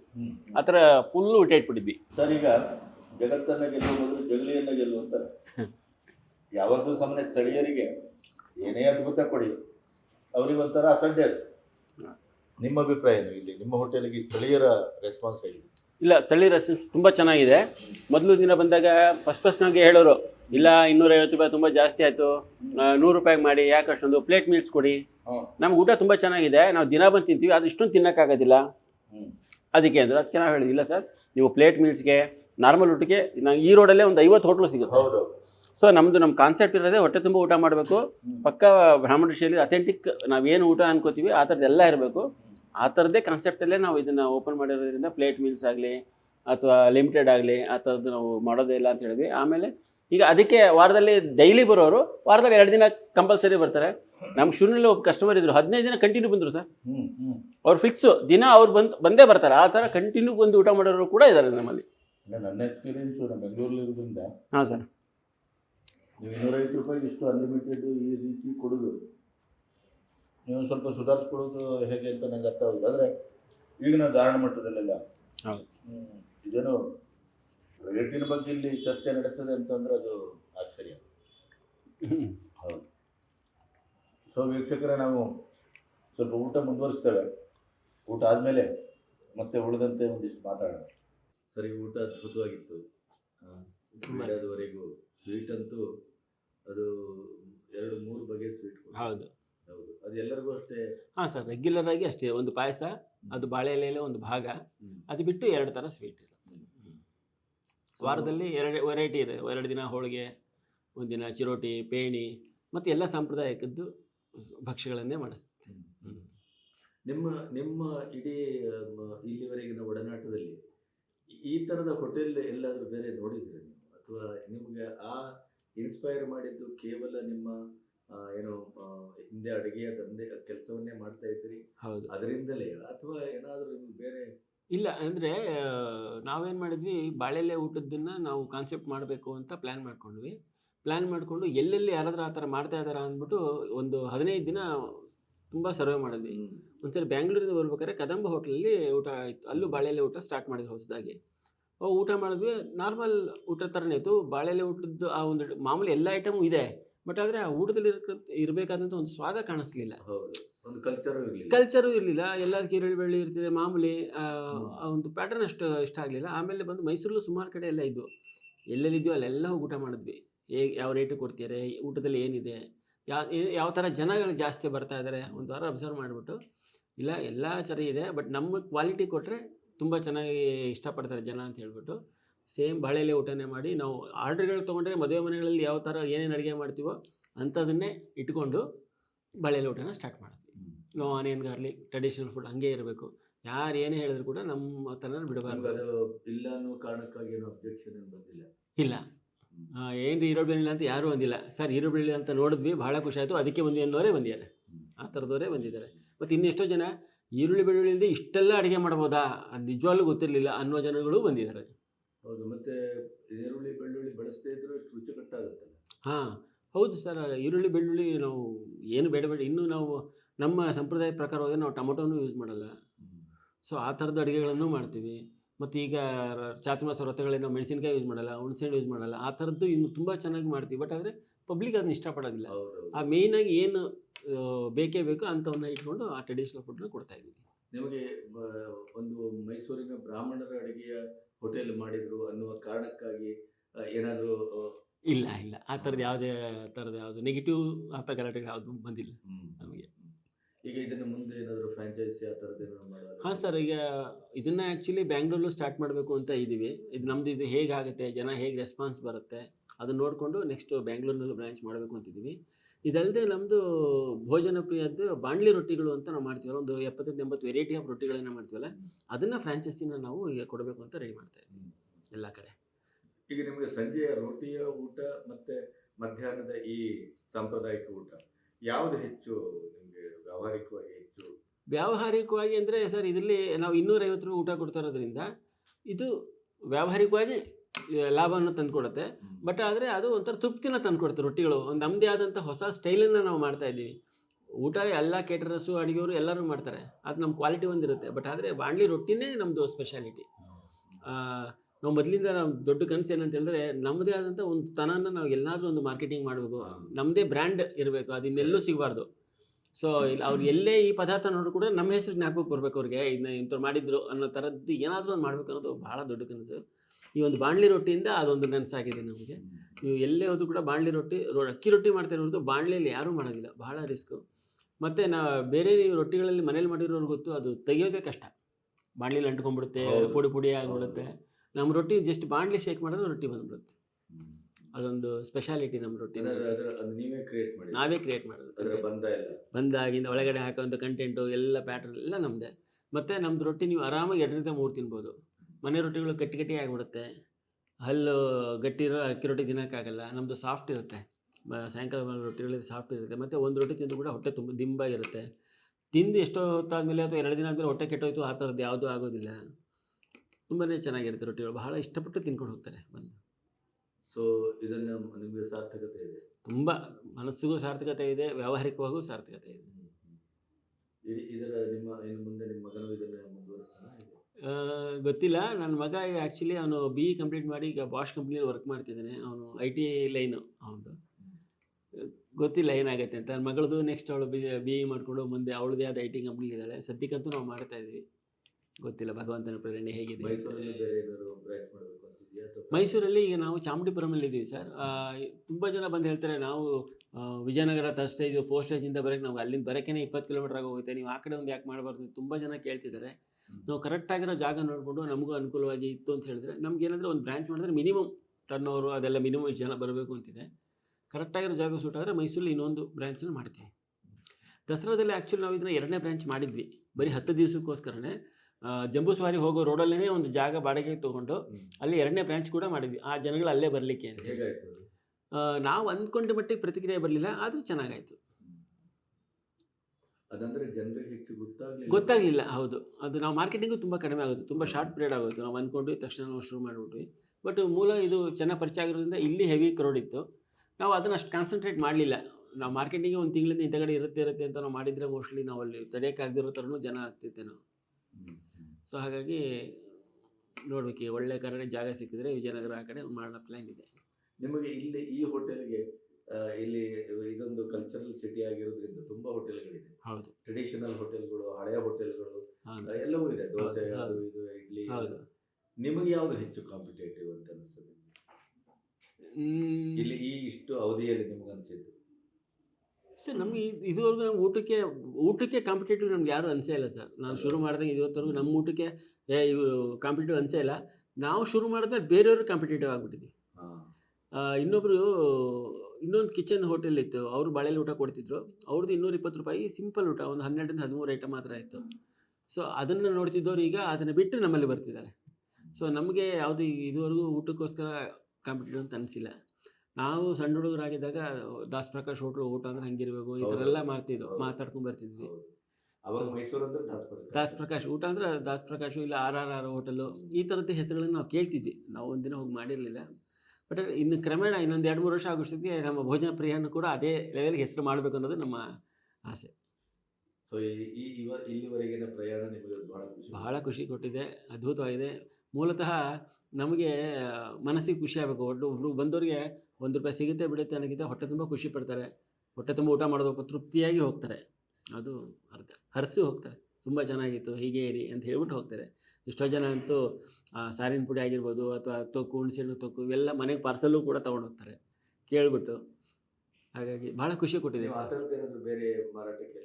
ಆ ಥರ ಫುಲ್ಲು ಊಟ ಇಟ್ಬಿಟ್ಟಿದ್ವಿ. ಸರ್ ಈಗ ಜಗತ್ತನ್ನ ಗೆಲ್ಲುವ ಮೊದಲು ಜಗಲಿಯನ್ನ ಗೆಲ್ಲು ಅಂತಾರೆ. ಯಾವಾಗಲೂ ಸಮಯ ಸ್ಥಳೀಯರಿಗೆ ಏನೇ ಅದ್ಭುತ ಕೊಡಿ. ಅವ್ರಿಗೆ ಒಂಥರ ಅಸಡ್ಡೆ ಅದು. ನಿಮ್ಮ ಅಭಿಪ್ರಾಯ ಏನು ಇಲ್ಲಿ? ನಿಮ್ಮ ಹೋಟೆಲ್ಗೆ ಸ್ಥಳೀಯರ ರೆಸ್ಪಾನ್ಸ್ ಹೇಳಿ ಇಲ್ಲ ಸ್ಥಳೀಯ ರೆಸ್ಪಾನ್ಸ್ ತುಂಬ ಚೆನ್ನಾಗಿದೆ. ಮೊದಲು ದಿನ ಬಂದಾಗ ಫಸ್ಟ್ ಫಸ್ಟ್ ನನಗೆ ಹೇಳೋರು ಇಲ್ಲ ಇನ್ನೂರೈವತ್ತು ರೂಪಾಯಿ ತುಂಬ ಜಾಸ್ತಿ ಆಯಿತು ನೂರು ರೂಪಾಯಿಗೆ ಮಾಡಿ ಯಾಕೆ ಅಷ್ಟೊಂದು ಪ್ಲೇಟ್ ಮೀಲ್ಸ್ ಕೊಡಿ? ನಮ್ಗೆ ಊಟ ತುಂಬ ಚೆನ್ನಾಗಿದೆ ನಾವು ದಿನ ಬಂದು ತಿಂತೀವಿ ಅದು ಇಷ್ಟೊಂದು ತಿನ್ನೋಕ್ಕಾಗೋದಿಲ್ಲ. ಅದಕ್ಕೆ ಅಂದ್ರೆ ಅದಕ್ಕೆ ನಾವು ಹೇಳಿದ್ವಿ ಇಲ್ಲ ಸರ್ ನೀವು ಪ್ಲೇಟ್ ಮೀಲ್ಸ್ಗೆ ನಾರ್ಮಲ್ ಊಟಕ್ಕೆ ನಾವು ಈ ರೋಡಲ್ಲೇ ಒಂದು ಐವತ್ತು ಹೋಟ್ಲು ಸಿಗುತ್ತೆ. ಸೊ ನಮ್ಮದು ನಮ್ಮ ಕಾನ್ಸೆಪ್ಟ್ ಇರೋದೇ ಹೊಟ್ಟೆ ತುಂಬ ಊಟ ಮಾಡಬೇಕು. ಪಕ್ಕ ಬ್ರಾಹ್ಮಣ ಶೈಲಿ ಅಥೆಂಟಿಕ್ ನಾವೇನು ಊಟ ಅನ್ಕೋತೀವಿ ಆ ಥರದ್ದೆಲ್ಲ ಇರಬೇಕು. ಆ ಥರದ್ದೇ ಕಾನ್ಸೆಪ್ಟಲ್ಲೇ ನಾವು ಇದನ್ನು ಓಪನ್ ಮಾಡಿರೋದ್ರಿಂದ ಪ್ಲೇಟ್ ಮೀಲ್ಸ್ ಆಗಲಿ ಅಥವಾ ಲಿಮಿಟೆಡ್ ಆಗಲಿ ಆ ಥರದ್ದು ನಾವು ಮಾಡೋದೇ ಇಲ್ಲ ಅಂತ ಹೇಳಿದ್ವಿ. ಆಮೇಲೆ ಈಗ ಅದಕ್ಕೆ ವಾರದಲ್ಲಿ ಡೈಲಿ ಬರೋರು ವಾರದಲ್ಲಿ ಎರಡು ದಿನ ಕಂಪಲ್ಸರಿ ಬರ್ತಾರೆ. ನಮ್ಮ ಶುರುನಲ್ಲಿ ಒಬ್ಬ ಕಸ್ಟಮರ್ ಇದ್ರು. ಹದಿನೈದು ದಿನ ಕಂಟಿನ್ಯೂ ಬಂದರು ಸರ್. ಅವ್ರು ಫಿಕ್ಸು ದಿನ ಅವ್ರು ಬಂದು ಬಂದೇ ಬರ್ತಾರೆ. ಆ ಥರ ಕಂಟಿನ್ಯೂ ಬಂದು ಊಟ ಮಾಡೋರು ಕೂಡ ಇದ್ದಾರೆ ನಮ್ಮಲ್ಲಿ. ನನ್ನ ಎಕ್ಸ್ಪೀರಿಯನ್ಸು ನಮ್ಮ ಬೆಂಗಳೂರಲ್ಲಿ ಇರೋದ್ರಿಂದ ಹಾಂ ಸರ್. ನೀವು ಇನ್ನೂರೈವತ್ತು ರೂಪಾಯಿಗೆ ಇಷ್ಟು ಅನ್ಲಿಮಿಟೆಡ್ ಈ ರೀತಿ ಕೊಡೋದು. ನೀವು ಸ್ವಲ್ಪ ಸುಧಾರಿಸ್ಕೊಳ್ಳೋದು ಹೇಗೆ ಅಂತ ನಂಗೆ ಅರ್ಥ ಆಗುದು ಆದರೆ ಈಗಿನ ಧಾರಣ ಮಟ್ಟದಲ್ಲೆಲ್ಲ ಇದೇನು ರೇಟಿನ ಬಗ್ಗೆ ಇಲ್ಲಿ ಚರ್ಚೆ ನಡೀತದೆ ಅಂತಂದ್ರೆ ಅದು ಆಶ್ಚರ್ಯ. ಹೌದು. ಸೊ ವೀಕ್ಷಕರೇ ನಾವು ಸ್ವಲ್ಪ ಊಟ ಮುಂದುವರಿಸ್ತೇವೆ. ಊಟ ಆದಮೇಲೆ ಮತ್ತೆ ಉಳಿದಂತೆ ಒಂದಿಷ್ಟು ಮಾತಾಡೋಣ. ಸರಿ ಊಟ ಅದ್ಭುತವಾಗಿತ್ತು. ಬೇಡದವರೆಗೂ ಸ್ವೀಟ್ ಅಂತೂ ಅದು ಎರಡು ಮೂರು ಬಗೆಯ ಸ್ವೀಟ್ ಹೌದು. ಅದು ಎಲ್ಲರಿಗೂ ಅಷ್ಟೇ ಹಾಂ ಸರ್ ರೆಗ್ಯುಲರ್ ಆಗಿ ಅಷ್ಟೇ. ಒಂದು ಪಾಯಸ ಅದು ಬಾಳೆ ಎಲೆಯಲ್ಲೇ ಒಂದು ಭಾಗ. ಅದು ಬಿಟ್ಟು ಎರಡು ಥರ ಸ್ವೀಟ್ ಇರುತ್ತೆ. ವಾರದಲ್ಲಿ ಎರಡು ವೆರೈಟಿ ಇದೆ. ಎರಡು ದಿನ ಹೋಳಿಗೆ ಒಂದಿನ ಚಿರೋಟಿ ಪೇಣಿ ಮತ್ತು ಎಲ್ಲ ಸಾಂಪ್ರದಾಯಿಕದ್ದು ಭಕ್ಷ್ಯಗಳನ್ನೇ ಮಾಡಿಸ್ತೀವಿ. ನಿಮ್ಮ ನಿಮ್ಮ ಇಡೀ ಇಲ್ಲಿವರೆಗಿನ ಒಡನಾಟದಲ್ಲಿ ಈ ಥರದ ಹೋಟೆಲ್ ಎಲ್ಲಾದರೂ ಬೇರೆ ನೋಡಿದ್ರೆ ನೀವು? ಅಥವಾ ನಿಮಗೆ ಆ ಇನ್ಸ್ಪೈರ್ ಮಾಡಿದ್ದು ಕೇವಲ ನಿಮ್ಮ ಏನೋ ಹಿಂದೆ ಅಡುಗೆಯ ದಂಧೆ ಕೆಲಸವನ್ನೇ ಮಾಡ್ತಾ ಇದ್ರಿ ಹೌದು. ಅದರಿಂದಲೇ ಅಥವಾ ಏನಾದರೂ ಬೇರೆ ಇಲ್ಲ ಅಂದರೆ ನಾವೇನು ಮಾಡಿದ್ವಿ ಬಾಳೆಲೆ ಊಟದ್ದನ್ನು ನಾವು ಕಾನ್ಸೆಪ್ಟ್ ಮಾಡಬೇಕು ಅಂತ ಪ್ಲ್ಯಾನ್ ಮಾಡ್ಕೊಂಡ್ವಿ. ಪ್ಲ್ಯಾನ್ ಮಾಡಿಕೊಂಡು ಎಲ್ಲೆಲ್ಲಿ ಯಾರಾದರೂ ಆ ಥರ ಮಾಡ್ತಾ ಇದ್ದಾರಾ ಅಂದ್ಬಿಟ್ಟು ಒಂದು ಹದಿನೈದು ದಿನ ತುಂಬ ಸರ್ವೆ ಮಾಡಿದ್ವಿ. ಒಂದ್ಸರಿ ಬ್ಯಾಂಗ್ಳೂರಿಂದ ಬರ್ಬೇಕಾದ್ರೆ ಕದಂಬ ಹೋಟ್ಲಲ್ಲಿ ಊಟ ಆಯಿತು. ಅಲ್ಲೂ ಬಾಳೆಲೆ ಊಟ ಸ್ಟಾರ್ಟ್ ಮಾಡಿದ್ರು ಹೊಸದಾಗಿ. ಊಟ ಮಾಡಿದ್ವಿ. ನಾರ್ಮಲ್ ಊಟ ಥರನೇ ಇತ್ತು. ಬಾಳೆಲೆ ಊಟದ್ದು ಆ ಒಂದು ಮಾಮೂಲಿ ಎಲ್ಲ ಐಟಮು ಇದೆ. ಬಟ್ ಆದರೆ ಆ ಊಟದಲ್ಲಿ ಇರಬೇಕಾದಂಥ ಒಂದು ಸ್ವಾದ ಕಾಣಿಸ್ಲಿಲ್ಲ. ಒಂದು ಕಲ್ಚರ್ ಇರಲಿಲ್ಲ. ಕಲ್ಚರು ಇರಲಿಲ್ಲ. ಎಲ್ಲದಕ್ಕೆ ಈರುಳ್ಳಿ ಬೆಳ್ಳಿ ಇರ್ತಿದೆ ಮಾಮೂಲಿ ಆ, ಒಂದು ಪ್ಯಾಟರ್ನ್ ಅಷ್ಟು ಇಷ್ಟ ಆಗಲಿಲ್ಲ. ಆಮೇಲೆ ಬಂದು ಮೈಸೂರಲ್ಲೂ ಸುಮಾರು ಕಡೆ ಎಲ್ಲ ಇದ್ವು. ಎಲ್ಲೆಲ್ಲಿದ್ಯೋ ಅಲ್ಲೆಲ್ಲ ಹೋಗಿ ಊಟ ಮಾಡಿದ್ವಿ. ಹೇಗೆ ಯಾವ ರೇಟ್ ಕೊಡ್ತೀರಿ ಊಟದಲ್ಲಿ ಏನಿದೆ ಯಾವ ಯಾವ ಥರ ಜನಗಳು ಜಾಸ್ತಿ ಬರ್ತಾ ಇದ್ದಾರೆ ಒಂದು ವಾರ ಅಬ್ಸರ್ವ್ ಮಾಡಿಬಿಟ್ಟು ಇಲ್ಲ ಎಲ್ಲ ಸರಿ ಇದೆ ಬಟ್ ನಮ್ಮ ಕ್ವಾಲಿಟಿ ಕೊಟ್ಟರೆ ತುಂಬ ಚೆನ್ನಾಗಿ ಇಷ್ಟಪಡ್ತಾರೆ ಜನ ಅಂತ ಹೇಳ್ಬಿಟ್ಟು. ಸೇಮ್ ಬಾಳೆಲೆ ಊಟನೇ ಮಾಡಿ ನಾವು ಆರ್ಡ್ರ್ಗಳು ತೊಗೊಂಡ್ರೆ ಮದುವೆ ಮನೆಗಳಲ್ಲಿ ಯಾವ ಥರ ಏನೇನು ಅಡುಗೆ ಮಾಡ್ತೀವೋ ಅಂಥದನ್ನೇ ಇಟ್ಕೊಂಡು ಬಾಳೆಲೆ ಊಟನ ಸ್ಟಾರ್ಟ್ ಮಾಡ್ತೀವಿ. ನಾವು ಆನಿಯನ್ ಗಾರ್ಲಿಕ್ ಟ್ರೆಡಿಷನಲ್ ಫುಡ್ ಹಂಗೆ ಇರಬೇಕು. ಯಾರು ಏನೇ ಹೇಳಿದ್ರು ಕೂಡ ನಮ್ಮ ಥರ ಬಿಡಬಾರ್ದು. ಇಲ್ಲ ಅನ್ನೋ ಕಾರಣಕ್ಕಾಗಿ ಏನು ಅಬ್ಜೆಕ್ಷನ್ ಬಂದಿಲ್ಲ? ಇಲ್ಲ. ಏನು ಬೆಳ್ಳಿ ಅಂತ ಯಾರೂ ಬಂದಿಲ್ಲ. ಸರ್ ಈರುಳ್ಳಿ ಬೆಳ್ಳಿ ಅಂತ ನೋಡಿದ್ವಿ ಭಾಳ ಖುಷಿ ಆಯಿತು ಅದಕ್ಕೆ ಬಂದ್ವಿ ಅನ್ನೋರೇ ಬಂದಿದ್ದಾರೆ. ಆ ಥರದವರೇ ಬಂದಿದ್ದಾರೆ. ಮತ್ತು ಇನ್ನೆಷ್ಟೋ ಜನ ಈರುಳ್ಳಿ ಬೆಳ್ಳುಳ್ಳಿ ಇಲ್ಲದೆ ಇಷ್ಟೆಲ್ಲ ಅಡುಗೆ ಮಾಡ್ಬೋದಾ? ನಿಜವಾಗ್ಲೂ ಗೊತ್ತಿರಲಿಲ್ಲ ಅನ್ನೋ ಜನಗಳು ಬಂದಿದ್ದಾರೆ. ಹೌದು ಮತ್ತೆ ಈರುಳ್ಳಿ ಬೆಳ್ಳುಳ್ಳಿ ಬಳಸದೇ ಇದ್ರೂ ಇಷ್ಟು ರುಚಿಕಟ್ಟಾಗುತ್ತಲ್ಲ ಹಾಂ ಹೌದು ಸರ್. ಈರುಳ್ಳಿ ಬೆಳ್ಳುಳ್ಳಿ ನಾವು ಏನು ಬೇಡ ಬೇಡ ಇನ್ನೂ ನಾವು ನಮ್ಮ ಸಂಪ್ರದಾಯದ ಪ್ರಕಾರ ಹೋದರೆ ನಾವು ಟೊಮೊಟೊನೂ ಯೂಸ್ ಮಾಡಲ್ಲ. ಸೊ ಆ ಥರದ ಅಡುಗೆಗಳನ್ನು ಮಾಡ್ತೀವಿ. ಮತ್ತು ಈಗ ಚಾತುಮಾಸ ವ್ರತಗಳಲ್ಲಿ ನಾವು ಮೆಣಸಿನ್ಕಾಯಿ ಯೂಸ್ ಮಾಡಲ್ಲ ಹುಣಸೆಹಣ್ಣು ಯೂಸ್ ಮಾಡಲ್ಲ ಆ ಥರದ್ದು ಇನ್ನು ತುಂಬ ಚೆನ್ನಾಗಿ ಮಾಡ್ತೀವಿ. ಬಟ್ ಆದರೆ ಪಬ್ಲಿಕ್ ಅದನ್ನ ಇಷ್ಟಪಡೋದಿಲ್ಲ. ಆ ಮೇಯ್ನಾಗಿ ಏನು ಬೇಕೇ ಬೇಕು ಅಂಥವನ್ನ ಇಟ್ಕೊಂಡು ಆ ಟ್ರೆಡಿಷನಲ್ ಫುಡ್ನ ಕೊಡ್ತಾ ಇದ್ದೀವಿ. ನಿಮಗೆ ಒಂದು ಮೈಸೂರಿನ ಬ್ರಾಹ್ಮಣರ ಅಡುಗೆಯ ಹೋಟೆಲ್ ಮಾಡಿದ್ರು ಅನ್ನುವ ಕಾರಣಕ್ಕಾಗಿ ಏನಾದರೂ ಇಲ್ಲ ಇಲ್ಲ. ಆ ಥರದ್ದು ಯಾವುದೇ ಥರದ ಯಾವುದು ನೆಗೆಟಿವ್ ಆ ಥರ ಗಲಾಟೆಗಳು ಯಾವುದು ಬಂದಿಲ್ಲ ನಮಗೆ. ಈಗ ಇದನ್ನು ಮುಂದೆ ಏನಾದರೂ ಫ್ರಾಂಚೈಸಿ ಆ ಥರದ್ದು ಏನಾದ್ರು ಮಾಡೋದು ಹಾಂ ಸರ್. ಈಗ ಇದನ್ನು ಆ್ಯಕ್ಚುಲಿ ಬ್ಯಾಂಗ್ಳೂರಲ್ಲೂ ಸ್ಟಾರ್ಟ್ ಮಾಡಬೇಕು ಅಂತ ಇದ್ದೀವಿ ಇದು ನಮ್ಮದು ಇದು ಹೇಗಾಗುತ್ತೆ ಜನ ಹೇಗೆ ರೆಸ್ಪಾನ್ಸ್ ಬರುತ್ತೆ ಅದನ್ನು ನೋಡಿಕೊಂಡು ನೆಕ್ಸ್ಟ್ ಬ್ಯಾಂಗ್ಳೂರಿನಲ್ಲೂ ಬ್ರ್ಯಾಂಚ್ ಮಾಡಬೇಕು ಅಂತಿದ್ದೀವಿ ಇದಲ್ಲದೆ ನಮ್ಮದು ಭೋಜನ ಪ್ರಿಯದ್ದು ಬಾಂಡ್ಲಿ ರೊಟ್ಟಿಗಳು ಅಂತ ನಾವು ಮಾಡ್ತೀವಲ್ಲ ಒಂದು ಎಪ್ಪತ್ತೈದು ಎಂಬತ್ತು ವೆರೈಟಿ ಆಫ್ ರೊಟ್ಟಿಗಳನ್ನ ಮಾಡ್ತೀವಲ್ಲ ಅದನ್ನು ಫ್ರಾಂಚೈಸಿನ ನಾವು ಈಗ ಕೊಡಬೇಕು ಅಂತ ರೆಡಿ ಮಾಡ್ತಾ ಇದ್ದೀವಿ ಎಲ್ಲ ಕಡೆ. ಈಗ ನಿಮಗೆ ಸಂಜೆಯ ರೊಟ್ಟಿಯ ಊಟ ಮತ್ತೆ ಮಧ್ಯಾಹ್ನದ ಈ ಸಾಂಪ್ರದಾಯಿಕ ಊಟ ಯಾವುದು ಹೆಚ್ಚು ನಿಮಗೆ ವ್ಯಾವಹಾರಿಕವಾಗಿ ಹೆಚ್ಚು? ವ್ಯಾವಹಾರಿಕವಾಗಿ ಅಂದರೆ ಸರ್ ಇದರಲ್ಲಿ ನಾವು ಇನ್ನೂರೈವತ್ತು ರೂಪಾಯಿ ಊಟ ಕೊಡ್ತಾ ಇರೋದ್ರಿಂದ ಇದು ವ್ಯಾವಹಾರಿಕವಾಗಿ ಲಾಭವನ್ನು ತಂದುಕೊಡುತ್ತೆ. ಬಟ್ ಆದರೆ ಅದು ಒಂಥರ ತೃಪ್ತಿನ ತಂದುಕೊಡುತ್ತೆ ರೊಟ್ಟಿಗಳು. ಒಂದು ನಮ್ಮದೇ ಆದಂಥ ಹೊಸ ಸ್ಟೈಲನ್ನು ನಾವು ಮಾಡ್ತಾ ಇದ್ದೀವಿ. ಊಟ ಎಲ್ಲ ಕೇಟರರ್ಸು ಅಡುಗೆಯವರು ಎಲ್ಲರೂ ಮಾಡ್ತಾರೆ. ಅದು ನಮ್ಮ ಕ್ವಾಲಿಟಿ ಒಂದಿರುತ್ತೆ. ಬಟ್ ಆದರೆ ಬಾಣಲಿ ರೊಟ್ಟಿನೇ ನಮ್ಮದು ಸ್ಪೆಷಾಲಿಟಿ ನಾವು ಮೊದಲಿಂದ ನಮ್ಮ ದೊಡ್ಡ ಕನಸು ಏನಂತ ಹೇಳಿದ್ರೆ ನಮ್ಮದೇ ಆದಂಥ ಒಂದು ತನನ ನಾವು ಎಲ್ಲಾದರೂ ಒಂದು ಮಾರ್ಕೆಟಿಂಗ್ ಮಾಡಬೇಕು. ನಮ್ಮದೇ ಬ್ರ್ಯಾಂಡ್ ಇರಬೇಕು. ಅದು ಇನ್ನೆಲ್ಲೂ ಸಿಗಬಾರ್ದು. ಸೊ ಇಲ್ಲಿ ಅವ್ರು ಎಲ್ಲೇ ಈ ಪದಾರ್ಥ ನೋಡಿದ್ರು ಕೂಡ ನಮ್ಮ ಹೆಸರು ಜ್ಞಾಪಕಕ್ಕೆ ಬರ್ಬೇಕು ಅವ್ರಿಗೆ. ಇದನ್ನ ಇಂಥವ್ರು ಮಾಡಿದ್ರು ಅನ್ನೋ ಥರದ್ದು ಏನಾದರೂ ಒಂದು ಮಾಡ್ಬೇಕು ಅನ್ನೋದು ಭಾಳ ದೊಡ್ಡ ಕನಸು. ಈ ಒಂದು ಬಾಣಲಿ ರೊಟ್ಟಿಯಿಂದ ಅದೊಂದು ನೆನಸಾಗಿದೆ ನಮಗೆ. ನೀವು ಎಲ್ಲೇ ಹೋದ್ರು ಕೂಡ ಬಾಣಲಿ ರೊಟ್ಟಿ ರೋ ಅಕ್ಕಿ ರೊಟ್ಟಿ ಮಾಡ್ತಾರೆ ಹೊರತು ಬಾಣಲಿಯಲ್ಲಿ ಯಾರೂ ಮಾಡೋದಿಲ್ಲ. ಬಹಳ ರಿಸ್ಕು. ಮತ್ತು ನಾ ಬೇರೆ ನೀವು ರೊಟ್ಟಿಗಳಲ್ಲಿ ಮನೇಲಿ ಮಾಡಿರೋರು ಗೊತ್ತು ಅದು ತೆಗಿಯೋದೇ ಕಷ್ಟ. ಬಾಣಲಿಲಿ ಅಂಟ್ಕೊಂಡ್ಬಿಡುತ್ತೆ. ಪುಡಿ ಪುಡಿ ಆಗಿಬಿಡುತ್ತೆ. ನಮ್ಮ ರೊಟ್ಟಿ ಜಸ್ಟ್ ಬಾಣಲಿ ಶೇಕ್ ಮಾಡಿದ್ರೆ ರೊಟ್ಟಿ ಬಂದ್ಬಿಡುತ್ತೆ. ಅದೊಂದು ಸ್ಪೆಷಾಲಿಟಿ ನಮ್ಮ ರೊಟ್ಟಿ ನೀವೇ ಕ್ರಿಯೇಟ್ ಮಾಡಿ ನಾವೇ ಕ್ರಿಯೇಟ್ ಮಾಡೋದು ಬಂದಾಗಿಂದ ಒಳಗಡೆ ಹಾಕೋಂಥ ಕಂಟೆಂಟು ಎಲ್ಲ ಪ್ಯಾಟರ್ನ್ ಎಲ್ಲ ನಮ್ಮದೇ ಮತ್ತು ನಮ್ಮದು ರೊಟ್ಟಿ ನೀವು ಆರಾಮಾಗಿ ಎರಡರಿಂದ ಮೂರು ತಿನ್ಬೋದು. ಮನೆ ರೊಟ್ಟಿಗಳು ಗಟ್ಟಿ ಗಟ್ಟಿ ಆಗಿಬಿಡುತ್ತೆ. ಹಲ್ಲು ಗಟ್ಟಿ ಇರೋ ಅಕ್ಕಿ ರೊಟ್ಟಿ ತಿನ್ನೋಕ್ಕಾಗಲ್ಲ ನಮ್ಮದು ಸಾಫ್ಟ್ ಇರುತ್ತೆ. ಸಾಯಂಕಾಲ ರೊಟ್ಟಿಗಳಲ್ಲಿ ಸಾಫ್ಟ್ ಇರುತ್ತೆ. ಮತ್ತು ಒಂದು ರೊಟ್ಟಿ ತಿಂದು ಕೂಡ ಹೊಟ್ಟೆ ತುಂಬ ದಿಂಬಾಗಿರುತ್ತೆ. ತಿಂದು ಎಷ್ಟೋ ಹೊತ್ತಾದಮೇಲೆ ಅಥವಾ ಎರಡು ದಿನ ಆದಮೇಲೆ ಹೊಟ್ಟೆ ಕೆಟ್ಟೋಯ್ತು ಆ ಥರದ್ದು ಯಾವುದೂ ಆಗೋದಿಲ್ಲ. ತುಂಬಾ ಚೆನ್ನಾಗಿರುತ್ತೆ ರೊಟ್ಟಿಗಳು. ಬಹಳ ಇಷ್ಟಪಟ್ಟು ತಿನ್ಕೊಂಡು ಹೋಗ್ತಾರೆ ಬಂದು. ಸೊ ಇದನ್ನು ನಿಮಗೆ ಸಾರ್ಥಕತೆ ಇದೆ? ತುಂಬ. ಮನಸ್ಸಿಗೂ ಸಾರ್ಥಕತೆ ಇದೆ. ವ್ಯಾವಹಾರಿಕವಾಗೂ ಸಾರ್ಥಕತೆ ಇದೆ. ಇದರ ನಿಮ್ಮ ಇನ್ನು ಮುಂದೆ ನಿಮ್ಮ ಮಗನು ಇದನ್ನ ಗೊತ್ತಿಲ್ಲ. ನನ್ನ ಮಗ ಆ್ಯಕ್ಚುಲಿ ಅವನು ಬಿ ಇ ಕಂಪ್ಲೀಟ್ ಮಾಡಿ ಈಗ ಬಾಷ್ ಕಂಪ್ನಿಯಲ್ಲಿ ವರ್ಕ್ ಮಾಡ್ತಿದ್ದಾನೆ ಅವನು ಐ ಟಿ ಲೈನು ಅವನದು. ಗೊತ್ತಿಲ್ಲ ಏನಾಗುತ್ತೆ ಅಂತ. ನನ್ನ ಮಗಳದು ನೆಕ್ಸ್ಟ್ ಅವಳು ಬಿ ಬಿ ಇ ಮಾಡಿಕೊಂಡು ಮುಂದೆ ಅವಳದೇ ಆದ ಐ ಟಿ ಕಂಪ್ನಿ ಇದ್ದಾಳೆ. ಸದ್ಯಕ್ಕಂತೂ ನಾವು ಮಾಡ್ತಾ ಇದ್ದೀವಿ ಗೊತ್ತಿಲ್ಲ ಭಗವಂತನ ಪ್ರೇರಣೆ ಹೇಗಿದೆ. ಮೈಸೂರಲ್ಲಿ ಈಗ ನಾವು ಚಾಮುಂಡಿಪುರಮಲ್ಲಿ ಇದ್ದೀವಿ ಸರ್. ತುಂಬ ಜನ ಬಂದು ಹೇಳ್ತಾರೆ ನಾವು ವಿಜಯನಗರ ಥರ್ಡ್ ಸ್ಟೇಜ್ ಫೋರ್ ಸ್ಟೇಜಿಂದ ಬರೋಕ್ಕೆ ನಾವು ಅಲ್ಲಿಂದ ಬರೋಕ್ಕೇನೆ ಇಪ್ಪತ್ತು ಕಿಲೋಮೀಟರ್ ಆಗೋಗುತ್ತೆ. ಹೋಗುತ್ತೆ ನೀವು ಆ ಕಡೆ ಒಂದು ಯಾಕೆ ಮಾಡಬಾರ್ದು ತುಂಬ ಜನ ಕೇಳ್ತಿದ್ದಾರೆ. ನಾವು ಕರೆಕ್ಟಾಗಿರೋ ಜಾಗ ನೋಡಿಕೊಂಡು ನಮಗೂ ಅನುಕೂಲವಾಗಿ ಇತ್ತು ಅಂತ ಹೇಳಿದ್ರೆ ನಮ್ಗೆ ಏನಂದರೆ ಒಂದು ಬ್ರ್ಯಾಂಚ್ ಮಾಡಿದ್ರೆ ಮಿನಿಮಮ್ ಟರ್ನ್ ಓವರು ಅದೆಲ್ಲ ಮಿನಿಮಮ್ ಜನ ಬರಬೇಕು ಅಂತಿದೆ. ಕರೆಕ್ಟಾಗಿರೋ ಜಾಗ ಸೂಟ್ ಆದರೆ ಮೈಸೂರಲ್ಲಿ ಇನ್ನೊಂದು ಬ್ರ್ಯಾಂಚನ್ನು ಮಾಡ್ತೀವಿ. ದಸರಾದಲ್ಲಿ ಆ್ಯಕ್ಚುಲಿ ನಾವು ಇದನ್ನ ಎರಡನೇ ಬ್ರ್ಯಾಂಚ್ ಮಾಡಿದ್ವಿ. ಬರೀ ಹತ್ತು ದಿವಸಕ್ಕೋಸ್ಕರನೇ ಜಂಬೂ ಸವಾರಿ ಹೋಗೋ ರೋಡಲ್ಲೇ ಒಂದು ಜಾಗ ಬಾಡಿಗೆ ತೊಗೊಂಡು ಅಲ್ಲಿ ಎರಡನೇ ಬ್ರ್ಯಾಂಚ್ ಕೂಡ ಮಾಡಿದ್ವಿ. ಆ ಜನಗಳು ಅಲ್ಲೇ ಬರಲಿಕ್ಕೆ ಅಂತ ಹೇಳಿ. ನಾವು ಅಂದ್ಕೊಂಡ ಮಟ್ಟಿಗೆ ಪ್ರತಿಕ್ರಿಯೆ ಬರಲಿಲ್ಲ ಆದರೂ ಚೆನ್ನಾಗಾಯಿತು. ಅದಂದ್ರೆ ಜನರಿಗೆ ಹೆಚ್ಚು ಗೊತ್ತಾಗ್ಲಿಲ್ಲ. ಗೊತ್ತಾಗಲಿಲ್ಲ ಹೌದು. ಅದು ನಾವು ಮಾರ್ಕೆಟಿಂಗು ತುಂಬ ಕಡಿಮೆ ಆಗುತ್ತೆ ತುಂಬ ಶಾರ್ಟ್ ಪೀರಿಯಡ್ ಆಗುತ್ತೆ. ನಾವು ಅಂದ್ಕೊಂಡ್ವಿ ತಕ್ಷಣ ನಾವು ಶುರು ಮಾಡಿಬಿಟ್ವಿ. ಬಟ್ ಮೂಲ ಇದು ಚೆನ್ನಾಗಿ ಪರಿಚಯ ಆಗಿರೋದ್ರಿಂದ ಇಲ್ಲಿ ಹೆವಿ ಕ್ರೌಡ್ ಇತ್ತು. ನಾವು ಅದನ್ನು ಅಷ್ಟು ಕಾನ್ಸಂಟ್ರೇಟ್ ಮಾಡಲಿಲ್ಲ. ನಾವು ಮಾರ್ಕೆಟಿಂಗ್ ಒಂದು ತಿಂಗಳಿಂದ ಇಂಥಗಡೆ ಇರುತ್ತೆ ಇರುತ್ತೆ ಅಂತ ನಾವು ಮಾಡಿದರೆ ಮೋಸ್ಟ್ಲಿ ನಾವು ಅಲ್ಲಿ ತಡೆಯೋಕ್ಕಾಗದಿರೋ ಥರನೂ ಜನ ಆಗ್ತಿತ್ತೆ ನಾವು. ಸೊ ಹಾಗಾಗಿ ನೋಡ್ಬೇಕು ಒಳ್ಳೆ ಕಾರಣ ಜಾಗ ಸಿಕ್ಕಿದ್ರೆ ವಿಜಯನಗರ ಆ ಕಡೆ ಮಾಡೋ ಪ್ಲ್ಯಾನ್ ಇದೆ. ನಿಮಗೆ ಇಲ್ಲಿ ಈ ಹೋಟೆಲ್ಗೆ ಇಲ್ಲಿ ಇದೊಂದು ಕಲ್ಚರಲ್ ಸಿಟಿ ಆಗಿರೋದ್ರಿಂದ ತುಂಬಾ ಹೋಟೆಲ್ಗಳಿದೆ. ಟ್ರೆಡಿಷನಲ್ ಹೋಟೆಲ್ಗಳು ಹಳೆಯ ಹೋಟೆಲ್ಗಳು ಎಲ್ಲವೂ ಇದೆ. ದೋಸೆ ಅದು ಇದು ಇಡ್ಲಿ ನಿಮಗೆ ಯಾವ್ದು ಹೆಚ್ಚು ಕಾಂಪಿಟೇಟಿವ್ ಅಂತ ಅನಿಸ್ತದೆ. ಇಲ್ಲಿ ಈ ಇಷ್ಟು ಅವಧಿಯಲ್ಲಿ ನಿಮ್ಗೆ ಅನಿಸಿದ್ದು. ಸರ್ ನಮಗೆ ಇದುವರೆಗೂ ನಮ್ಮ ಊಟಕ್ಕೆ ಊಟಕ್ಕೆ ಕಾಂಪಿಟೇಟಿವ್ ನಮ್ಗೆ ಯಾರು ಅನಿಸೇ ಇಲ್ಲ ಸರ್. ನಾವು ಶುರು ಮಾಡಿದಾಗ ಇವತ್ತರೆಗೂ ನಮ್ಮ ಊಟಕ್ಕೆ ಏ ಇವರು ಕಾಂಪಿಟೇಟಿವ್ ಅನಿಸೇ ಇಲ್ಲ. ನಾವು ಶುರು ಮಾಡಿದ್ರೆ ಬೇರೆಯವರು ಕಾಂಪಿಟೇಟಿವ್ ಆಗಿಬಿಟ್ಟಿದ್ವಿ ಇನ್ನೊಬ್ರು ಇನ್ನೊಬ್ಬರು ಇನ್ನೊಂದು ಕಿಚನ್ ಹೋಟೆಲ್ ಇತ್ತು ಅವರು ಬಾಳೆಲಿ ಊಟ ಕೊಡ್ತಿದ್ರು. ಅವ್ರದ್ದು ಇನ್ನೂರ ಇಪ್ಪತ್ತು ರೂಪಾಯಿ ಸಿಂಪಲ್ ಊಟ ಒಂದು ಹನ್ನೆರಡರಿಂದ ಹದಿಮೂರು ಐಟಮ್ ಮಾತ್ರ ಇತ್ತು. ಸೊ ಅದನ್ನು ನೋಡ್ತಿದ್ದವ್ರು ಈಗ ಅದನ್ನು ಬಿಟ್ಟು ನಮ್ಮಲ್ಲಿ ಬರ್ತಿದ್ದಾರೆ. ಸೊ ನಮಗೆ ಯಾವುದು ಇದುವರೆಗೂ ಊಟಕ್ಕೋಸ್ಕರ ಕಾಂಪಿಟೇಟಿವ್ ಅಂತ ಅನಿಸಿಲ್ಲ. ನಾವು ಸಣ್ಣ ಹುಡುಗರಾಗಿದ್ದಾಗ ದಾಸ್ ಪ್ರಕಾಶ್ ಹೋಟ್ಲು ಊಟ ಅಂದ್ರೆ ಹಂಗಿರ್ಬೇಕು ಈ ಥರ ಎಲ್ಲ ಮಾಡ್ತಿದ್ವು ಮಾತಾಡ್ಕೊಂಡು ಬರ್ತಿದ್ವಿ. ದಾಸ್ ಪ್ರಕಾಶ್ ಊಟ ಅಂದ್ರೆ ದಾಸ್ ಪ್ರಕಾಶ್ ಇಲ್ಲ ಆರ್ ಆರ್ ಆರ್ ಹೋಟೆಲು ಈ ಥರದ್ದು ಹೆಸರುಗಳನ್ನು ನಾವು ಕೇಳ್ತಿದ್ವಿ. ನಾವು ಒಂದಿನ ಹೋಗಿ ಮಾಡಿರಲಿಲ್ಲ. ಬಟ್ ಇನ್ನು ಕ್ರಮೇಣ ಇನ್ನೊಂದು ಎರಡು ಮೂರು ವರ್ಷ ಆಗೋಷ್ಟೊತ್ತಿಗೆ ನಮ್ಮ ಭೋಜನ ಪ್ರಿಯನ್ನು ಕೂಡ ಅದೇ ಲೆವೆಲ್ಗೆ ಹೆಸರು ಮಾಡಬೇಕು ಅನ್ನೋದು ನಮ್ಮ ಆಸೆ. ಸೊ ಈ ಇವ ಇಲ್ಲಿವರೆಗಿನ ಪ್ರಯಾಣ ನಿಮಗೆ ಬಹಳ ಖುಷಿ ಬಹಳ ಖುಷಿ ಕೊಟ್ಟಿದೆ ಅದ್ಭುತವಾಗಿದೆ. ಮೂಲತಃ ನಮಗೆ ಮನಸ್ಸಿಗೆ ಖುಷಿ ಆಗಬೇಕು. ಒಟ್ಟು ಒಬ್ಬರು ಬಂದವರಿಗೆ ಒಂದು ರೂಪಾಯಿ ಸಿಗುತ್ತೆ ಬಿಡುತ್ತೆ ಅನ್ನೋಕ್ಕಿಂತ ಹೊಟ್ಟೆ ತುಂಬ ಖುಷಿ ಪಡ್ತಾರೆ. ಹೊಟ್ಟೆ ತುಂಬ ಊಟ ಮಾಡೋದಪ್ಪ ತೃಪ್ತಿಯಾಗಿ ಹೋಗ್ತಾರೆ. ಅದು ಅರ್ಥ. ಹರಿಸಿ ಹೋಗ್ತಾರೆ. ತುಂಬ ಚೆನ್ನಾಗಿತ್ತು ಹೀಗೆ ಇರಿ ಅಂತ ಹೇಳ್ಬಿಟ್ಟು ಹೋಗ್ತಾರೆ. ಎಷ್ಟೋ ಜನ ಅಂತೂ ಸಾರಿನ ಪುಡಿ ಆಗಿರ್ಬೋದು ಅಥವಾ ತೊಕ್ಕು ಹುಣಸೆಹಣ್ಣು ತೊಕ್ಕು ಇವೆಲ್ಲ ಮನೆಗೆ ಪಾರ್ಸಲ್ಲೂ ಕೂಡ ತೊಗೊಂಡು ಹೋಗ್ತಾರೆ. ಕೇಳಿಬಿಟ್ಟು. ಹಾಗಾಗಿ ಭಾಳ ಖುಷಿ ಕೊಟ್ಟಿದೆ ಬೇರೆ ಮಾರಾಟಕ್ಕೆ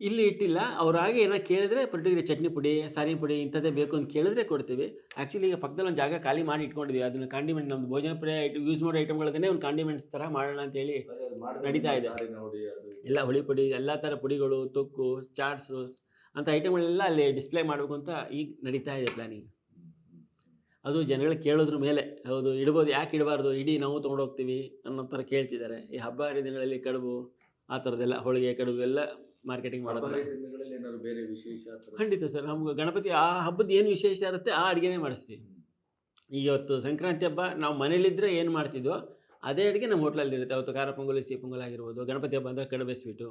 ಇಲ್ಲಿ? ಇಟ್ಟಿಲ್ಲ. ಅವ್ರಾಗೆ ಏನೋ ಕೇಳಿದ್ರೆ ಪರ್ಟಿಕ್ಯುಲರ್ ಚಟ್ನಿ ಪುಡಿ ಸಾರಿನ ಪುಡಿ ಇಂಥದ್ದೇ ಬೇಕು ಅಂತ ಕೇಳಿದ್ರೆ ಕೊಡ್ತೀವಿ. ಆ್ಯಕ್ಚುಲಿ ಈಗ ಪಕ್ಕದಲ್ಲಿ ಒಂದು ಜಾಗ ಖಾಲಿ ಮಾಡಿ ಇಟ್ಕೊಂಡಿದ್ವಿ. ಅದನ್ನು ಕಾಂಡಿಮೆಂಟ್ ನಮ್ಮ ಭೋಜನ ಪ್ರಿಯ ಯೂಸ್ ಮಾಡೋ ಐಟಮ್ಗಳನ್ನೇ ಒಂದು ಕಾಂಡಿಮೆಂಟ್ಸ್ ಥರ ಮಾಡೋಣ ಅಂತೇಳಿ ನಡೀತಾ ಇದೆ. ಎಲ್ಲ ಹುಳಿ ಪುಡಿ ಎಲ್ಲ ಥರ ಪುಡಿಗಳು ತೊಕ್ಕು ಚಾಟ್ಸು ಅಂತ ಐಟಮ್ಗಳೆಲ್ಲ ಅಲ್ಲಿ ಡಿಸ್ಪ್ಲೇ ಮಾಡಬೇಕು ಅಂತ ಈಗ ನಡೀತಾ ಇದೆ ಪ್ಲ್ಯಾನಿಂಗ್ ಹ್ಮ್. ಅದು ಜನಗಳು ಕೇಳೋದ್ರ ಮೇಲೆ. ಹೌದು ಇಡ್ಬೋದು. ಯಾಕೆ ಇಡಬಾರ್ದು? ಇಡೀ ನಾವು ತೊಗೊಂಡೋಗ್ತೀವಿ ಅನ್ನೋ ಥರ ಕೇಳ್ತಿದ್ದಾರೆ. ಈ ಹಬ್ಬ ಹರಿದಿನಗಳಲ್ಲಿ ಕಡುಬು ಆ ಥರದ್ದೆಲ್ಲ ಹೋಳಿಗೆ ಕಡುಬು ಎಲ್ಲ ಮಾರ್ಕೆಟಿಂಗ್ ಮಾಡೋದು ಬೇರೆ ವಿಶೇಷ? ಖಂಡಿತ ಸರ್. ನಮ್ಗೆ ಗಣಪತಿ ಆ ಹಬ್ಬದ ಏನು ವಿಶೇಷ ಇರುತ್ತೆ ಆ ಅಡುಗೆನೇ ಮಾಡಿಸ್ತೀವಿ. ಈಗ ಇವತ್ತು ಸಂಕ್ರಾಂತಿ ಹಬ್ಬ ನಾವು ಮನೇಲಿದ್ದರೆ ಏನು ಮಾಡ್ತಿದ್ವೋ ಅದೇ ಅಡುಗೆ ನಮ್ಮ ಹೋಟ್ಲಲ್ಲಿ ಇರುತ್ತೆ. ಅವತ್ತು ಖಾರ ಪೊಂಗಲ್ ಸಿಹಿ ಪೊಂಗಲ್ ಆಗಿರ್ಬೋದು. ಗಣಪತಿ ಹಬ್ಬ ಅಂದರೆ ಕಡುಬೆ ಸ್ವೀಟು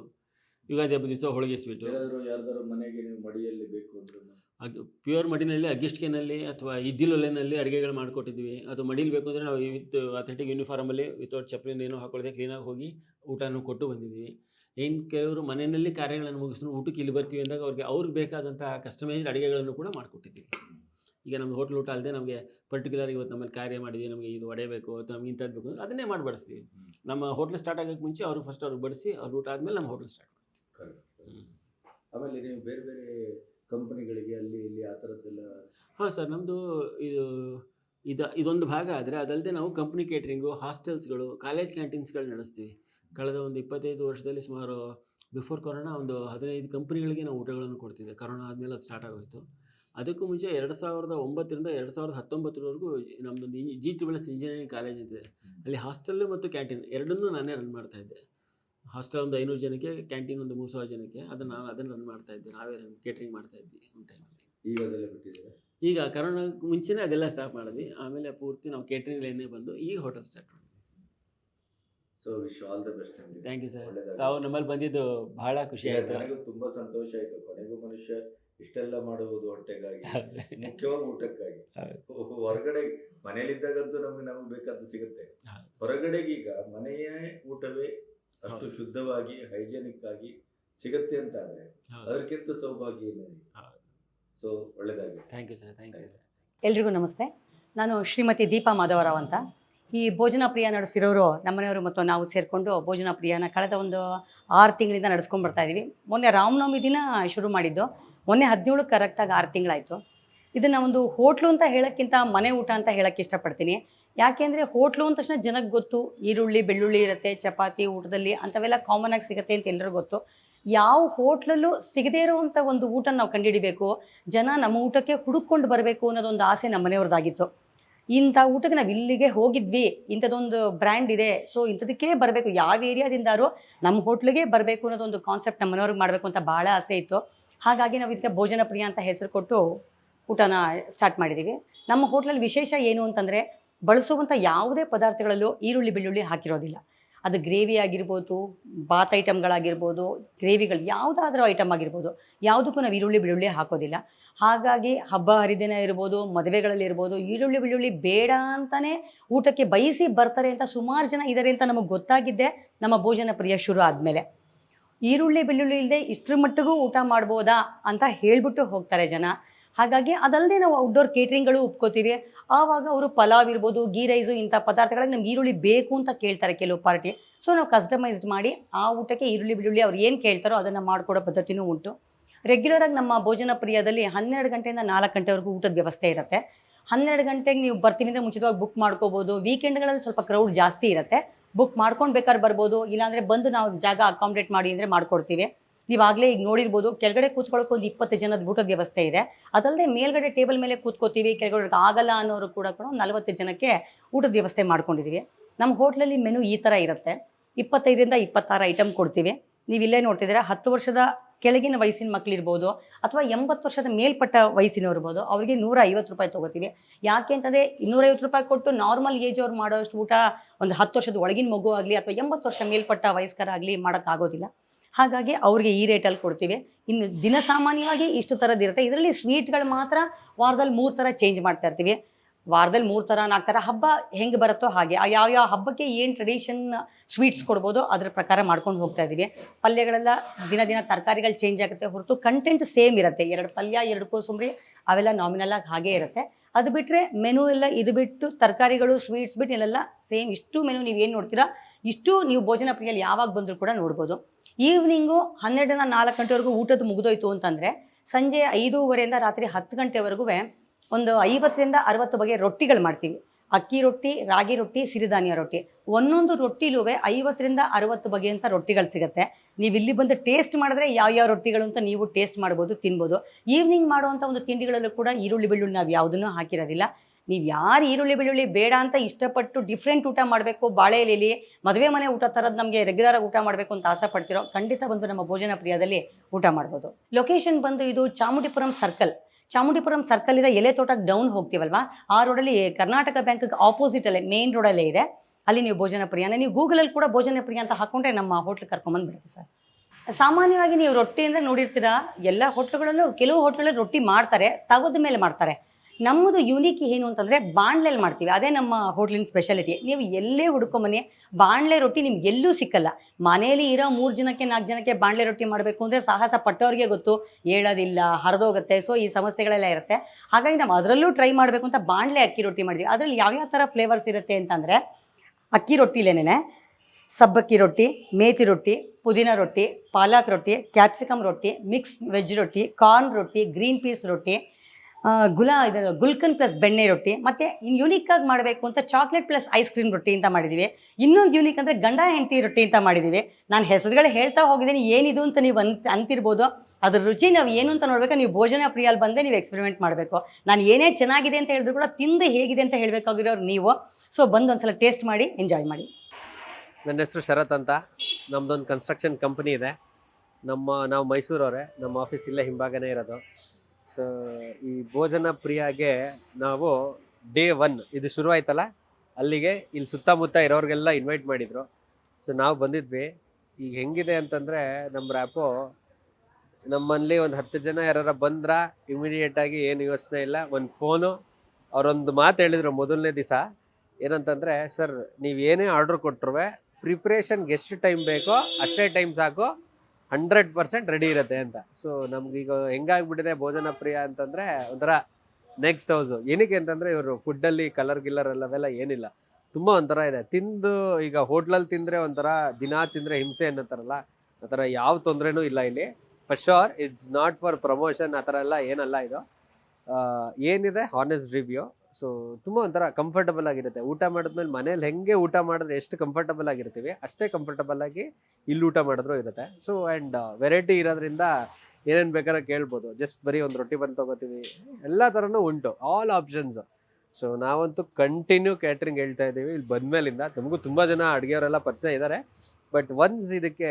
ಯುಗಾದಿ ಹಬ್ಬದ ದಿವಸ ಹೋಳಿಗೆ ಸ್ವೀಟು. ಯಾರಾದ್ರೂ ಯಾರ್ದಾರು ಮನೆಗೆ ನೀವು ಮಡಿಯಲ್ಲಿ ಬೇಕು ಅಂದ್ರೆ ಅದು ಪ್ಯೂರ್ ಮಡಿನಲ್ಲಿ ಅಗ್ಗಿಷ್ಟಿಕೆನಲ್ಲಿ ಅಥವಾ ಇದ್ದಿಲೊಲೆನಲ್ಲಿ ಅಡುಗೆಗಳು ಮಾಡಿಕೊಟ್ಟಿದ್ವಿ. ಅದು ಮಡಿಲ್ ಬೇಕು ಅಂದರೆ ನಾವು ವಿತ್ ಅಥೆಟಿಕ್ ಯೂನಿಫಾರ್ಮಲ್ಲಿ ವಿತೌಟ್ ಚಪ್ಪಲಿನ ಏನೋ ಹಾಕೊಳ್ಳದೆ ಕ್ಲೀನಾಗಿ ಹೋಗಿ ಊಟನೂ ಕೊಟ್ಟು ಬಂದಿದ್ವಿ. ಏನು ಕೆಲವರು ಮನೆಯಲ್ಲಿ ಕಾರ್ಯಗಳನ್ನು ಮುಗಿಸ್ಕೊಂಡು ಊಟಕ್ಕೆ ಇಲ್ಲಿ ಬರ್ತೀವಿ ಅಂದಾಗ ಅವ್ರಿಗೆ ಅವ್ರಿಗೆ ಬೇಕಾದಂಥ ಕಸ್ಟಮೈಸ್ಡ್ ಅಡುಗೆಗಳನ್ನು ಕೂಡ ಮಾಡಿಕೊಟ್ಟಿದ್ವಿ. ಈಗ ನಮ್ಮ ಹೋಟ್ಲ್ ಊಟ ಅಲ್ಲದೆ ನಮಗೆ ಪರ್ಟಿಕ್ಯುಲರ್ ಇವತ್ತು ನಮ್ಮಲ್ಲಿ ಕಾರ್ಯ ಮಾಡಿದ್ವಿ ನಮಗೆ ಇದು ಒಡೆಯಬೇಕು ಅಥವಾ ನಮ್ಗೆ ಇಂಥದ್ದು ಬೇಕು ಅಂದ್ರೆ ಅದನ್ನೇ ಮಾಡಿ ಬಡಿಸ್ತೀವಿ ನಮ್ಮ ಹೋಟ್ಲ್ ಸ್ಟಾರ್ಟ್ ಆಗೋಕ್ಕೆ ಮುಂಚೆ ಅವ್ರಿಗೆ ಫಸ್ಟ್ ಅವ್ರಿಗೆ ಬಡಿಸಿ ಅವ್ರ ಊಟ ಆದಮೇಲೆ ನಮ್ಮ ಹೋಟ್ಲ್ ಸ್ಟಾರ್ಟ್ ಆಮೇಲೆ ನೀವು ಬೇರೆ ಬೇರೆ ಕಂಪನಿಗಳಿಗೆ ಅಲ್ಲಿ ಇಲ್ಲಿ ಆ ಥರದ್ದೆಲ್ಲ ಹಾಂ ಸರ್ ನಮ್ಮದು ಇದು ಇದು, ಇದೊಂದು ಭಾಗ ಆದರೆ ಅದಲ್ಲದೆ ನಾವು ಕಂಪ್ನಿ ಕೇಟ್ರಿಂಗು ಹಾಸ್ಟೆಲ್ಸ್ಗಳು ಕಾಲೇಜ್ ಕ್ಯಾಂಟೀನ್ಸ್ಗಳು ನಡೆಸ್ತೀವಿ. ಕಳೆದ ಒಂದು ಇಪ್ಪತ್ತೈದು ವರ್ಷದಲ್ಲಿ ಸುಮಾರು ಬಿಫೋರ್ ಕೊರೋನಾ ಒಂದು ಹದಿನೈದು ಕಂಪ್ನಿಗಳಿಗೆ ನಾವು ಊಟಗಳನ್ನು ಕೊಡ್ತಿದ್ದೆ. ಕೊರೋನಾ ಆದಮೇಲೆ ಅದು ಸ್ಟಾರ್ಟ್ ಆಗೋಯಿತು. ಅದಕ್ಕೂ ಮುಂಚೆ ಎರಡು ಸಾವಿರದ ಒಂಬತ್ತರಿಂದ ಎರಡು ಸಾವಿರದ ಹತ್ತೊಂಬತ್ತರವರೆಗೂ ನಮ್ಮದೊಂದು ಜಿ ಟಿ ಇಂಜಿನಿಯರಿಂಗ್ ಕಾಲೇಜ್ ಇದೆ ಅಲ್ಲಿ ಹಾಸ್ಟೆಲ್ಲು ಮತ್ತು ಕ್ಯಾಂಟೀನ್ ಎರಡನ್ನೂ ನಾನೇ ರನ್ ಮಾಡ್ತಾ ಇದ್ದೆ. ಹಾಸ್ಟೆಲ್ ಒಂದು ಐನೂರು ಜನಕ್ಕೆ ಕ್ಯಾಂಟೀನ್ ಒಂದು ಮೂರು ಸಾವಿರ ಜನಕ್ಕೆ ಅದನ್ನು ನಾನು ಅದನ್ನು ರನ್ ಮಾಡ್ತಾ ಇದ್ದೆ. ನಾವೇ ರನ್ ಕೇಟ್ರಿಂಗ್ ಮಾಡ್ತಾ ಇದ್ವಿ ಒಂದು ಟೈಮಲ್ಲಿ ಈಗ ಅದೆಲ್ಲ ಬಿಟ್ಟಿದ್ದಾರೆ? ಈಗ ಕರೋನಾ ಮುಂಚೆನೇ ಅದೆಲ್ಲ ಸ್ಟಾರ್ಟ್ ಮಾಡಿದ್ವಿ. ಆಮೇಲೆ ಪೂರ್ತಿ ನಾವು ಕೇಟ್ರಿಂಗ್ ಲೈನೇ ಬಂದು ಈಗ ಹೋಟೆಲ್ ಸ್ಟಾರ್ಟ್ ಮಾಡಿದ್ವಿ. So wish all the best thank you sir ತಾವು ನಮ್ಮಲ್ಲಿ ಬಂದಿದ್ದು ಬಹಳ ಖುಷಿ ಆಯಿತು. ನನಗೂ ತುಂಬಾ ಸಂತೋಷ ಆಯಿತು. ಕೊನೆಗೂ ಮನುಷ್ಯ ಇಷ್ಟೆಲ್ಲ ಮಾಡುವುದು ಹೊಟ್ಟೆಗಾಗಿ ಮುಖ್ಯವಾಗಿ ಊಟಕ್ಕಾಗಿ. ಹೊರಗಡೆ ಮನೇಲಿದ್ದಾಗಂತೂ ನಮಗೆ ನಮಗೆ ಬೇಕಾದ್ದು ಸಿಗುತ್ತೆ. ಹೊರಗಡೆಗೀಗ ಮನೆಯ ಊಟವೇ ಅಷ್ಟು ಶುದ್ಧವಾಗಿ ಹೈಜೆನಿಕ್ ಆಗಿ ಸಿಗುತ್ತೆ ಅಂತ ಆದ್ರೆ ಅದಕ್ಕಿಂತ ಸೌಭಾಗ್ಯ ಏನಿದೆ. So ಒಳ್ಳೇದಾಗಿ thank you sir thank you ಎಲ್ರಿಗೂ ನಮಸ್ತೆ. ನಾನು ಶ್ರೀಮತಿ ದೀಪಾ ಮಾಧವರಾವ್ ಅಂತ. ಈ ಭೋಜನ ಪ್ರಿಯ ನಡೆಸಿರೋರು ನಮ್ಮನೆಯವರು ಮತ್ತು ನಾವು ಸೇರಿಕೊಂಡು ಭೋಜನ ಪ್ರಿಯನ ಕಳೆದ ಒಂದು ಆರು ತಿಂಗಳಿಂದ ನಡೆಸ್ಕೊಂಡು ಬರ್ತಾ ಇದ್ದೀವಿ ಮೊನ್ನೆ ರಾಮನವಮಿ ದಿನ ಶುರು ಮಾಡಿದ್ದು. ಮೊನ್ನೆ ಹದಿನೇಳು ಕರೆಕ್ಟಾಗಿ ಆರು ತಿಂಗಳಾಯಿತು. ಇದನ್ನು ಒಂದು ಹೋಟ್ಲು ಅಂತ ಹೇಳೋಕ್ಕಿಂತ ಮನೆ ಊಟ ಅಂತ ಹೇಳೋಕ್ಕೆ ಇಷ್ಟಪಡ್ತೀನಿ. ಯಾಕೆಂದರೆ ಹೋಟ್ಲು ಅಂದ ತಕ್ಷಣ ಜನಕ್ಕೆ ಗೊತ್ತು, ಈರುಳ್ಳಿ, ಬೆಳ್ಳುಳ್ಳಿ ಇರುತ್ತೆ, ಚಪಾತಿ, ಊಟದಲ್ಲಿ ಅಂಥವೆಲ್ಲ ಕಾಮನ್ ಆಗಿ ಸಿಗುತ್ತೆ ಅಂತ ಎಲ್ಲರಿಗೂ ಗೊತ್ತು. ಯಾವ ಹೋಟ್ಲಲ್ಲೂ ಸಿಗದೇ ಇರುವಂಥ ಒಂದು ಊಟ ನಾವು ಕಂಡುಹಿಡಿಬೇಕು ಜನ ನಮ್ಮ ಊಟಕ್ಕೆ ಹುಡುಕೊಂಡು ಬರಬೇಕು ಅನ್ನೋದೊಂದು ಆಸೆ ನಮ್ಮ ಮನೆಯವ್ರದ್ದಾಗಿತ್ತು ಇಂಥ ಊಟಕ್ಕೆ ನಾವು ಇಲ್ಲಿಗೆ ಹೋಗಿದ್ವಿ ಇಂಥದ್ದೊಂದು ಬ್ರ್ಯಾಂಡ್ ಇದೆ, ಸೊ ಇಂಥದಕ್ಕೇ ಬರಬೇಕು, ಯಾವ ಏರಿಯಾದಿಂದಾರು ನಮ್ಮ ಹೋಟ್ಲಿಗೆ ಬರಬೇಕು ಅನ್ನೋದೊಂದು ಕಾನ್ಸೆಪ್ಟ್ ನಮ್ಮ ಮನೆಯವ್ರಿಗೆ ಮಾಡಬೇಕು ಅಂತ ಭಾಳ ಆಸೆ ಇತ್ತು. ಹಾಗಾಗಿ ನಾವು ಇದಕ್ಕೆ ಭೋಜನ ಪ್ರಿಯ ಅಂತ ಹೆಸರು ಕೊಟ್ಟು ಊಟನ ಸ್ಟಾರ್ಟ್ ಮಾಡಿದ್ದೀವಿ ನಮ್ಮ ಹೋಟ್ಲಲ್ಲಿ ವಿಶೇಷ ಏನು ಅಂತಂದರೆ ಬಳಸುವಂಥ ಯಾವುದೇ ಪದಾರ್ಥಗಳಲ್ಲೂ ಈರುಳ್ಳಿ, ಬೆಳ್ಳುಳ್ಳಿ ಹಾಕಿರೋದಿಲ್ಲ. ಅದು ಗ್ರೇವಿ ಆಗಿರ್ಬೋದು, ಬಾತ್ ಐಟಮ್ಗಳಾಗಿರ್ಬೋದು ಗ್ರೇವಿಗಳು ಯಾವುದಾದ್ರೂ ಐಟಮ್ ಆಗಿರ್ಬೋದು, ಯಾವುದಕ್ಕೂ ನಾವು ಈರುಳ್ಳಿ, ಬೆಳ್ಳುಳ್ಳಿ ಹಾಕೋದಿಲ್ಲ. ಹಾಗಾಗಿ ಹಬ್ಬ, ಹರಿದಿನ ಇರ್ಬೋದು, ಮದುವೆಗಳಲ್ಲಿ ಇರ್ಬೋದು, ಈರುಳ್ಳಿ, ಬೆಳ್ಳುಳ್ಳಿ ಬೇಡ ಅಂತಲೇ ಊಟಕ್ಕೆ ಬಯಸಿ ಬರ್ತಾರೆ ಅಂತ ಸುಮಾರು ಜನ ಇದ್ದಾರೆ ಅಂತ ನಮಗೆ ಗೊತ್ತಾಗಿದ್ದೆ ನಮ್ಮ ಭೋಜನ ಪ್ರಿಯ ಶುರು ಆದಮೇಲೆ. ಈರುಳ್ಳಿ, ಬೆಳ್ಳುಳ್ಳಿ ಇಲ್ಲದೆ ಇಷ್ಟರ ಮಟ್ಟಿಗೂ ಊಟ ಮಾಡ್ಬೋದಾ ಅಂತ ಹೇಳಿಬಿಟ್ಟು ಹೋಗ್ತಾರೆ ಜನ. ಹಾಗಾಗಿ ಅದಲ್ಲದೆ ನಾವು ಔಟ್ಡೋರ್ ಕೇಟ್ರಿಂಗ್ಗಳು ಒಪ್ಕೋತೀವಿ. ಆವಾಗ ಅವರು ಪಲಾವ್ ಇರ್ಬೋದು, ಗೀ ರೈಸು ಇಂಥ ಪದಾರ್ಥಗಳಿಗೆ ನಮ್ಗೆ ಈರುಳ್ಳಿ ಬೇಕು ಅಂತ ಕೇಳ್ತಾರೆ ಕೆಲವು ಪಾರ್ಟಿ. ಸೊ ನಾವು ಕಸ್ಟಮೈಸ್ಡ್ ಮಾಡಿ ಆ ಊಟಕ್ಕೆ ಈರುಳ್ಳಿ, ಬೆಳ್ಳುಳ್ಳಿ ಅವ್ರು ಏನು ಕೇಳ್ತಾರೋ ಅದನ್ನು ಮಾಡಿಕೊಡೋ ಪದ್ಧತಿನೂ ಉಂಟು. ರೆಗ್ಯುಲರಾಗಿ ನಮ್ಮ ಭೋಜನ ಪ್ರಿಯದಲ್ಲಿ ಹನ್ನೆರಡು ಗಂಟೆಯಿಂದ ನಾಲ್ಕು ಗಂಟೆವರೆಗೂ ಊಟದ ವ್ಯವಸ್ಥೆ ಇರುತ್ತೆ. ಹನ್ನೆರಡು ಗಂಟೆಗೆ ನೀವು ಬರ್ತೀನಿ ಅಂದರೆ ಮುಂಚಿತವಾಗಿ ಬುಕ್ ಮಾಡ್ಕೋಬೋದು. ವೀಕೆಂಡ್ಗಳಲ್ಲಿ ಸ್ವಲ್ಪ ಕ್ರೌಡ್ ಜಾಸ್ತಿ ಇರುತ್ತೆ. ಬುಕ್ ಮಾಡ್ಕೊಂಡು ಬೇಕಾದ್ರೆ ಬರ್ಬೋದು. ಇಲ್ಲಾಂದರೆ ಬಂದು ನಾವು ಜಾಗ ಅಕಾಮಿಡೇಟ್ ಮಾಡಿ ಅಂದರೆ ಮಾಡ್ಕೊಡ್ತೀವಿ. ನೀವಾಗಲೇ ಈಗ ನೋಡಿರ್ಬೋದು, ಕೆಳಗಡೆ ಕೂತ್ಕೊಳ್ಳೋಕೆ ಒಂದು ಇಪ್ಪತ್ತು ಜನದ ಊಟದ ವ್ಯವಸ್ಥೆ ಇದೆ. ಅದಲ್ಲದೆ ಮೇಲ್ಗಡೆ ಟೇಬಲ್ ಮೇಲೆ ಕೂತ್ಕೋತೀವಿ, ಕೆಳಗಡೆ ಆಗಲ್ಲ ಅನ್ನೋರು ಕೂಡ ಕೂಡ ನಲವತ್ತು ಜನಕ್ಕೆ ಊಟದ ವ್ಯವಸ್ಥೆ ಮಾಡ್ಕೊಂಡಿದ್ದೀವಿ ನಮ್ಮ ಹೋಟ್ಲಲ್ಲಿ ಮೆನು ಈ ಥರ ಇರುತ್ತೆ. ಇಪ್ಪತ್ತೈದರಿಂದ ಇಪ್ಪತ್ತಾರು ಐಟಮ್ ಕೊಡ್ತೀವಿ. ನೀವು ಇಲ್ಲೇ ನೋಡ್ತಿದ್ದೀರಾ, ಹತ್ತು ವರ್ಷದ ಕೆಳಗಿನ ವಯಸ್ಸಿನ ಮಕ್ಕಳಿರ್ಬೋದು ಅಥವಾ ಎಂಬತ್ತು ವರ್ಷದ ಮೇಲ್ಪಟ್ಟ ವಯಸ್ಸಿನವ್ರು ಇರ್ಬೋದು, ಅವರಿಗೆ ನೂರ ಐವತ್ತು ರೂಪಾಯಿ ತೊಗೋತೀವಿ. ಯಾಕೆ ಅಂತಂದರೆ ಇನ್ನೂರೈವತ್ತು ರೂಪಾಯಿ ಕೊಟ್ಟು ನಾರ್ಮಲ್ ಏಜ್ ಅವ್ರು ಮಾಡೋಷ್ಟು ಊಟ ಒಂದು ಹತ್ತು ವರ್ಷದ ಒಳಗಿನ ಮಗು ಆಗಲಿ ಅಥವಾ ಎಂಬತ್ತು ವರ್ಷ ಮೇಲ್ಪಟ್ಟ ವಯಸ್ಕರಾಗಲಿ ಮಾಡೋಕ್ಕಾಗೋದಿಲ್ಲ. ಹಾಗಾಗಿ ಅವ್ರಿಗೆ ಈ ರೇಟಲ್ಲಿ ಕೊಡ್ತೀವಿ. ಇನ್ನು ದಿನ ಸಾಮಾನ್ಯವಾಗಿ ಇಷ್ಟು ಥರದ್ದು ಇರುತ್ತೆ. ಇದರಲ್ಲಿ ಸ್ವೀಟ್ಗಳು ಮಾತ್ರ ವಾರದಲ್ಲಿ ಮೂರು ಥರ ಚೇಂಜ್ ಮಾಡ್ತಾ ಇರ್ತೀವಿ. ವಾರದಲ್ಲಿ ಮೂರು ಥರ ನಾಲ್ಕು ಥರ ಹಬ್ಬ ಹೆಂಗೆ ಬರುತ್ತೋ ಹಾಗೆ, ಆ ಯಾವ ಯಾವ ಹಬ್ಬಕ್ಕೆ ಏನು ಟ್ರೆಡಿಷನ್ ಸ್ವೀಟ್ಸ್ ಕೊಡ್ಬೋದು ಅದರ ಪ್ರಕಾರ ಮಾಡ್ಕೊಂಡು ಹೋಗ್ತಾ ಇದ್ದೀವಿ. ಪಲ್ಯಗಳೆಲ್ಲ ದಿನ ದಿನ ತರಕಾರಿಗಳು ಚೇಂಜ್ ಆಗುತ್ತೆ. ಹೊರತು ಕಂಟೆಂಟ್ ಸೇಮ್ ಇರುತ್ತೆ. ಎರಡು ಪಲ್ಯ, ಎರಡು ಕೋಸಂಬರಿ ಅವೆಲ್ಲ ನಾಮಿನಲ್ ಆಗಿ ಹಾಗೇ ಇರುತ್ತೆ. ಅದು ಬಿಟ್ಟರೆ ಮೆನು ಎಲ್ಲ ಇದು ಬಿಟ್ಟು ತರಕಾರಿಗಳು ಸ್ವೀಟ್ಸ್ ಬಿಟ್ಟು ಇಲ್ಲೆಲ್ಲ ಸೇಮ್ ಇಷ್ಟು ಮೆನು ನೀವು ಏನು ನೋಡ್ತೀರಾ, ಇಷ್ಟು ನೀವು ಭೋಜನ ಪ್ರಿಯಲ್ಲಿ ಯಾವಾಗ ಬಂದರೂ ಕೂಡ ನೋಡ್ಬೋದು. ಈವ್ನಿಂಗು ಹನ್ನೆರಡರಿಂದ ನಾಲ್ಕು ಗಂಟೆವರೆಗೂ ಊಟದ್ದು ಮುಗಿದೋಯ್ತು ಅಂತಂದರೆ ಸಂಜೆ ಐದೂವರೆಯಿಂದ ರಾತ್ರಿ ಹತ್ತು ಗಂಟೆವರೆಗೂ ಒಂದು ಐವತ್ತರಿಂದ ಅರವತ್ತು ಬಗೆಯ ರೊಟ್ಟಿಗಳು ಮಾಡ್ತೀವಿ. ಅಕ್ಕಿ ರೊಟ್ಟಿ, ರಾಗಿ ರೊಟ್ಟಿ, ಸಿರಿಧಾನ್ಯ ರೊಟ್ಟಿ. ಒಂದೊಂದು ರೊಟ್ಟಿಲೂ ಐವತ್ತರಿಂದ ಅರವತ್ತು ಬಗೆಯಂಥ ರೊಟ್ಟಿಗಳು ಸಿಗುತ್ತೆ. ನೀವು ಇಲ್ಲಿ ಬಂದು ಟೇಸ್ಟ್ ಮಾಡಿದ್ರೆ ಯಾವ ಯಾವ ರೊಟ್ಟಿಗಳು ಅಂತ ನೀವು ಟೇಸ್ಟ್ ಮಾಡ್ಬೋದು, ತಿನ್ಬೋದು. ಈವ್ನಿಂಗ್ ಮಾಡುವಂಥ ಒಂದು ತಿಂಡಿಗಳಲ್ಲೂ ಕೂಡ ಈರುಳ್ಳಿ ಬೆಳ್ಳುಳ್ಳಿ ನಾವು ಯಾವುದನ್ನು ಹಾಕಿರೋದಿಲ್ಲ. ನೀವು ಯಾರು ಈರುಳ್ಳಿ ಬೆಳ್ಳುಳ್ಳಿ ಬೇಡ ಅಂತ ಇಷ್ಟಪಟ್ಟು ಡಿಫ್ರೆಂಟ್ ಊಟ ಮಾಡಬೇಕು ಬಾಳೆ ಎಲೆಯಲ್ಲಿ ಮದುವೆ ಮನೆ ಊಟ ಥರದ್ದು ನಮಗೆ ರೆಗ್ಯುಲರಾಗಿ ಊಟ ಮಾಡಬೇಕು ಅಂತ ಆಸೆ ಪಡ್ತಿರೋ, ಖಂಡಿತ ಬಂದು ನಮ್ಮ ಭೋಜನ ಪ್ರಿಯದಲ್ಲಿ ಊಟ ಮಾಡ್ಬೋದು. ಲೊಕೇಶನ್ ಬಂದು ಇದು ಚಾಮುಂಡಿಪುರಂ ಸರ್ಕಲ್ ಚಾಮುಂಡಿಪುರಂ ಸರ್ಕಲಿಂದ ಎಲೆ ತೋಟಕ್ಕೆ ಡೌನ್ ಹೋಗ್ತೀವಲ್ವಾ? ಆ ರೋಡಲ್ಲಿ ಕರ್ನಾಟಕ ಬ್ಯಾಂಕ್ಗೆ ಆಪೋಸಿಟಲ್ಲೇ ಮೇನ್ ರೋಡಲ್ಲೇ ಇದೆ. ಅಲ್ಲಿ ನೀವು ಭೋಜನ ಪ್ರಿಯನ, ನೀವು ಗೂಗಲಲ್ಲಿ ಕೂಡ ಭೋಜನ ಪ್ರಿಯ ಅಂತ ಹಾಕೊಂಡ್ರೆ ನಮ್ಮ ಹೋಟ್ಲ್ ಕರ್ಕೊಂಬಂದ್ಬಿಡುತ್ತೆ ಸರ್. ಸಾಮಾನ್ಯವಾಗಿ ನೀವು ರೊಟ್ಟಿ ಅಂದರೆ ನೋಡಿರ್ತೀರಾ, ಎಲ್ಲ ಹೋಟ್ಲುಗಳಲ್ಲೂ ಕೆಲವು ಹೋಟ್ಲಲ್ಲಿ ರೊಟ್ಟಿ ಮಾಡ್ತಾರೆ ತವದ ಮೇಲೆ ಮಾಡ್ತಾರೆ. ನಮ್ಮದು ಯೂನಿಕ್ ಏನು ಅಂತಂದರೆ ಬಾಣಲೆಯಲ್ಲಿ ಮಾಡ್ತೀವಿ. ಅದೇ ನಮ್ಮ ಹೋಟ್ಲಿನ ಸ್ಪೆಷಾಲಿಟಿ ನೀವು ಎಲ್ಲೇ ಹುಡ್ಕೊಂಬನ್ನಿ, ಬಾಣಲೆ ರೊಟ್ಟಿ ನಿಮ್ಗೆ ಎಲ್ಲೂ ಸಿಕ್ಕಲ್ಲ. ಮನೆಯಲ್ಲಿ ಇರೋ ಮೂರು ಜನಕ್ಕೆ, ನಾಲ್ಕು ಜನಕ್ಕೆ ಬಾಣಲೆ ರೊಟ್ಟಿ ಮಾಡಬೇಕು ಅಂದರೆ ಸಾಹಸ ಪಟ್ಟವ್ರಿಗೆ ಗೊತ್ತು. ಹೇಳೋದಿಲ್ಲ, ಹರಿದೋಗುತ್ತೆ. ಸೊ ಈ ಸಮಸ್ಯೆಗಳೆಲ್ಲ ಇರುತ್ತೆ. ಹಾಗಾಗಿ ನಾವು ಅದರಲ್ಲೂ ಟ್ರೈ ಮಾಡಬೇಕು ಅಂತ ಬಾಣಲೆ ಅಕ್ಕಿ ರೊಟ್ಟಿ ಮಾಡಿದ್ವಿ. ಅದರಲ್ಲಿ ಯಾವ್ಯಾವ ಥರ ಫ್ಲೇವರ್ಸ್ ಇರುತ್ತೆ ಅಂತಂದರೆ, ಅಕ್ಕಿ ರೊಟ್ಟಿಲೇನೆ ಸಬ್ಬಕ್ಕಿ ರೊಟ್ಟಿ, ಮೇತಿ ರೊಟ್ಟಿ, ಪುದೀನ ರೊಟ್ಟಿ, ಪಾಲಕ್ ರೊಟ್ಟಿ ಕ್ಯಾಪ್ಸಿಕಮ್ ರೊಟ್ಟಿ ಮಿಕ್ಸ್ ವೆಜ್ ರೊಟ್ಟಿ ಕಾರ್ನ್ ರೊಟ್ಟಿ ಗ್ರೀನ್ ಪೀಸ್ ರೊಟ್ಟಿ ಗುಲಾ ಇದು ಗುಲ್ಕನ್ ಪ್ಲಸ್ ಬೆಣ್ಣೆ ರೊಟ್ಟಿ. ಮತ್ತು ಇನ್ನು ಆಗಿ ಮಾಡಬೇಕು ಅಂತ ಚಾಕ್ಲೇಟ್ ಪ್ಲಸ್ ಐಸ್ ಕ್ರೀಮ್ ರೊಟ್ಟಿ ಅಂತ ಮಾಡಿದ್ದೀವಿ ಇನ್ನೊಂದು ಯೂನಿಕ್ ಅಂದರೆ ಗಂಡ ಹೆಂಡತಿ ರೊಟ್ಟಿ ಅಂತ ಮಾಡಿದ್ದೀವಿ ನಾನು ಹೆಸರುಗಳು ಹೇಳ್ತಾ ಹೋಗಿದ್ದೀನಿ. ಏನಿದು ಅಂತ ನೀವು ಅಂತ ಅಂತಿರ್ಬೋದು. ಅದ್ರ ರುಚಿ ನಾವು ಏನು ಅಂತ ನೋಡ್ಬೇಕು, ನೀವು ಭೋಜನ ಪ್ರಿಯಲ್ಲಿ ಬಂದೇ ನೀವು ಎಕ್ಸ್ಪೆರಿಮೆಂಟ್ ಮಾಡಬೇಕು. ನಾನು ಏನೇ ಚೆನ್ನಾಗಿದೆ ಅಂತ ಹೇಳಿದ್ರು ಕೂಡ ತಿಂದು ಹೇಗಿದೆ ಅಂತ ಹೇಳಬೇಕಾಗಿರೋರು ನೀವು. ಸೊ ಬಂದು ಒಂದ್ಸಲ ಟೇಸ್ಟ್ ಮಾಡಿ ಎಂಜಾಯ್ ಮಾಡಿ. ನನ್ನ ಹೆಸರು ಶರತ್ ಅಂತ. ನಮ್ಮದೊಂದು ಕನ್ಸ್ಟ್ರಕ್ಷನ್ ಕಂಪ್ನಿ ಇದೆ. ನಮ್ಮ, ನಾವು ಮೈಸೂರವರೇ. ನಮ್ಮ ಆಫೀಸ್ ಇಲ್ಲೇ ಹಿಂಭಾಗನೇ ಇರೋದು. ಸೊ ಈ ಭೋಜನ ಪ್ರಿಯಾಗೆ ನಾವು ಡೇ ಒನ್ ಇದು ಶುರು ಆಯ್ತಲ್ಲ ಅಲ್ಲಿಗೆ ಇಲ್ಲಿ ಸುತ್ತಮುತ್ತ ಇರೋರಿಗೆಲ್ಲ ಇನ್ವೈಟ್ ಮಾಡಿದರು. ಸೊ ನಾವು ಬಂದಿದ್ವಿ. ಈಗ ಹೆಂಗಿದೆ ಅಂತಂದರೆ ನಮ್ಮ ರ್ಯಾಪು ನಮ್ಮಲ್ಲಿ ಒಂದು ಹತ್ತು ಜನ ಯಾರು ಬಂದ್ರ ಇಮಿಡಿಯೇಟಾಗಿ ಏನು ಯೋಚನೆ ಇಲ್ಲ. ಒಂದು ಫೋನು ಅವರೊಂದು ಮಾತು ಹೇಳಿದರು ಮೊದಲನೇ ದಿವಸ. ಏನಂತಂದರೆ, ಸರ್, ನೀವು ಏನೇ ಆರ್ಡ್ರ್ ಕೊಟ್ಟರು ಪ್ರಿಪ್ರೇಷನ್ಗೆ ಎಷ್ಟು ಟೈಮ್ ಬೇಕೋ ಅಷ್ಟೇ ಟೈಮ್ ಸಾಕು. ಹಂಡ್ರೆಡ್ ಪರ್ಸೆಂಟ್ ರೆಡಿ ಇರುತ್ತೆ ಅಂತ. ಸೊ ನಮ್ಗೀಗ ಹೆಂಗಾಗ್ಬಿಟ್ಟಿದೆ ಭೋಜನ ಪ್ರಿಯ ಅಂತಂದರೆ ಒಂಥರ ನೆಕ್ಸ್ಟ್ ಹೌಸು ಏನಕ್ಕೆ ಅಂತಂದರೆ ಇವರು ಫುಡ್ಡಲ್ಲಿ ಕಲರ್ ಗಿಲ್ಲರ್ ಅವೆಲ್ಲ ಏನಿಲ್ಲ. ತುಂಬ ಒಂಥರ ಇದೆ. ತಿಂದು ಈಗ ಹೋಟ್ಲಲ್ಲಿ ತಿಂದರೆ ಒಂಥರ ದಿನಾ ತಿಂದರೆ ಹಿಂಸೆ ಅನ್ನತ್ತಾರಲ್ಲ? ಆ ಥರ ಯಾವ ತೊಂದರೆನೂ ಇಲ್ಲ ಇಲ್ಲಿ. First sure it's not for promotion ಆ ಥರ ಎಲ್ಲ ಏನಲ್ಲ ಇದು. ಏನಿದೆ? ಹಾನೆಸ್ಟ್ ರಿವ್ಯೂ ಸೊ ತುಂಬ ಒಂಥರ ಕಂಫರ್ಟಬಲ್ ಆಗಿರುತ್ತೆ. ಊಟ ಮಾಡಿದ್ಮೇಲೆ ಮನೇಲಿ ಹೆಂಗೆ ಊಟ ಮಾಡಿದ್ರೆ ಎಷ್ಟು ಕಂಫರ್ಟಬಲ್ ಆಗಿರ್ತೀವಿ, ಅಷ್ಟೇ ಕಂಫರ್ಟಬಲ್ ಆಗಿ ಇಲ್ಲಿ ಊಟ ಮಾಡಿದ್ರು ಇರುತ್ತೆ. ಸೊ ಆ್ಯಂಡ್ ವೆರೈಟಿ ಇರೋದ್ರಿಂದ ಏನೇನು ಬೇಕಾದ್ರೆ ಕೇಳ್ಬೋದು. ಜಸ್ಟ್ ಬರೀ ಒಂದು ರೊಟ್ಟಿ ಬಂದು ತೊಗೋತೀವಿ. ಎಲ್ಲ ಥರನೂ ಉಂಟು. ಆಲ್ ಆಪ್ಷನ್ಸ್ ಸೊ ನಾವಂತೂ ಕಂಟಿನ್ಯೂ ಕ್ಯಾಟ್ರಿಂಗ್ ಹೇಳ್ತಾ ಇದ್ದೀವಿ. ಇಲ್ಲಿ ಬಂದಮೇಲಿಂದ ನಮಗೂ ತುಂಬ ಜನ ಅಡುಗೆಯವರೆಲ್ಲ ಪರಿಚಯ ಇದ್ದಾರೆ ಬಟ್ ಒನ್ಸ್ ಇದಕ್ಕೆ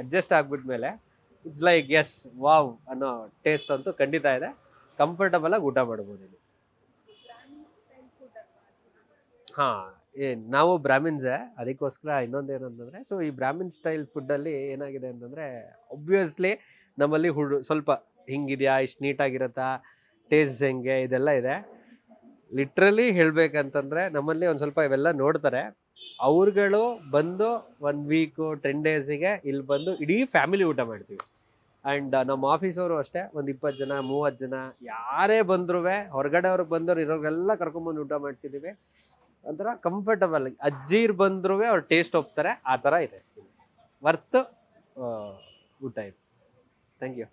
ಅಡ್ಜಸ್ಟ್ ಆಗಿಬಿಟ್ಮೇಲೆ ಇಟ್ಸ್ ಲೈಕ್ ಎಸ್ ವಾವ್ ಅನ್ನೋ ಟೇಸ್ಟ್ ಅಂತೂ ಖಂಡಿತ ಇದೆ. ಕಂಫರ್ಟಬಲಾಗಿ ಊಟ ಮಾಡ್ಬೋದು ಇಲ್ಲಿ. ಹಾಂ, ಏ, ನಾವು ಬ್ರಾಹ್ಮಿನ್ಸೇ. ಅದಕ್ಕೋಸ್ಕರ ಇನ್ನೊಂದು ಏನಂತಂದರೆ ಸೊ ಈ ಬ್ರಾಹ್ಮಿನ್ ಸ್ಟೈಲ್ ಫುಡ್ಡಲ್ಲಿ ಏನಾಗಿದೆ ಅಂತಂದರೆ ಒಬ್ವಿಯಸ್ಲಿ ನಮ್ಮಲ್ಲಿ ಹುಡು, ಸ್ವಲ್ಪ ಹಿಂಗಿದೆಯಾ, ಇಷ್ಟು ನೀಟಾಗಿರುತ್ತಾ ಟೇಸ್ಟ್ ಹೆಂಗೆ, ಇದೆಲ್ಲ ಇದೆ. ಲಿಟ್ರಲಿ ಹೇಳಬೇಕಂತಂದರೆ, ನಮ್ಮಲ್ಲಿ ಒಂದು ಸ್ವಲ್ಪ ಇವೆಲ್ಲ ನೋಡ್ತಾರೆ. ಅವ್ರುಗಳು ಬಂದು ಒನ್ ವೀಕು ಟೆನ್ ಡೇಸಿಗೆ ಇಲ್ಲಿ ಬಂದು ಇಡೀ ಫ್ಯಾಮಿಲಿ ಊಟ ಮಾಡ್ತೀವಿ. ಆ್ಯಂಡ್ ನಮ್ಮ ಆಫೀಸವರು ಅಷ್ಟೇ, ಒಂದು ಇಪ್ಪತ್ತು ಜನ ಮೂವತ್ತು ಜನ, ಯಾರೇ ಬಂದ್ರೂ ಹೊರಗಡೆ ಅವ್ರಿಗೆ ಬಂದವ್ರು ಇರೋರೆಲ್ಲ ಕರ್ಕೊಂಬಂದು ಊಟ ಮಾಡಿಸಿದ್ದೀವಿ. ಒಂಥರ ಕಂಫರ್ಟಬಲ್ ಅಜ್ಜೀರ್ ಬಂದ್ರೂ ಅವ್ರು ಟೇಸ್ಟ್ ಒಪ್ತಾರೆ, ಆ ಥರ ಇದೆ. ವರ್ತ್ ಊಟ ಇದೆ ಥ್ಯಾಂಕ್ ಯು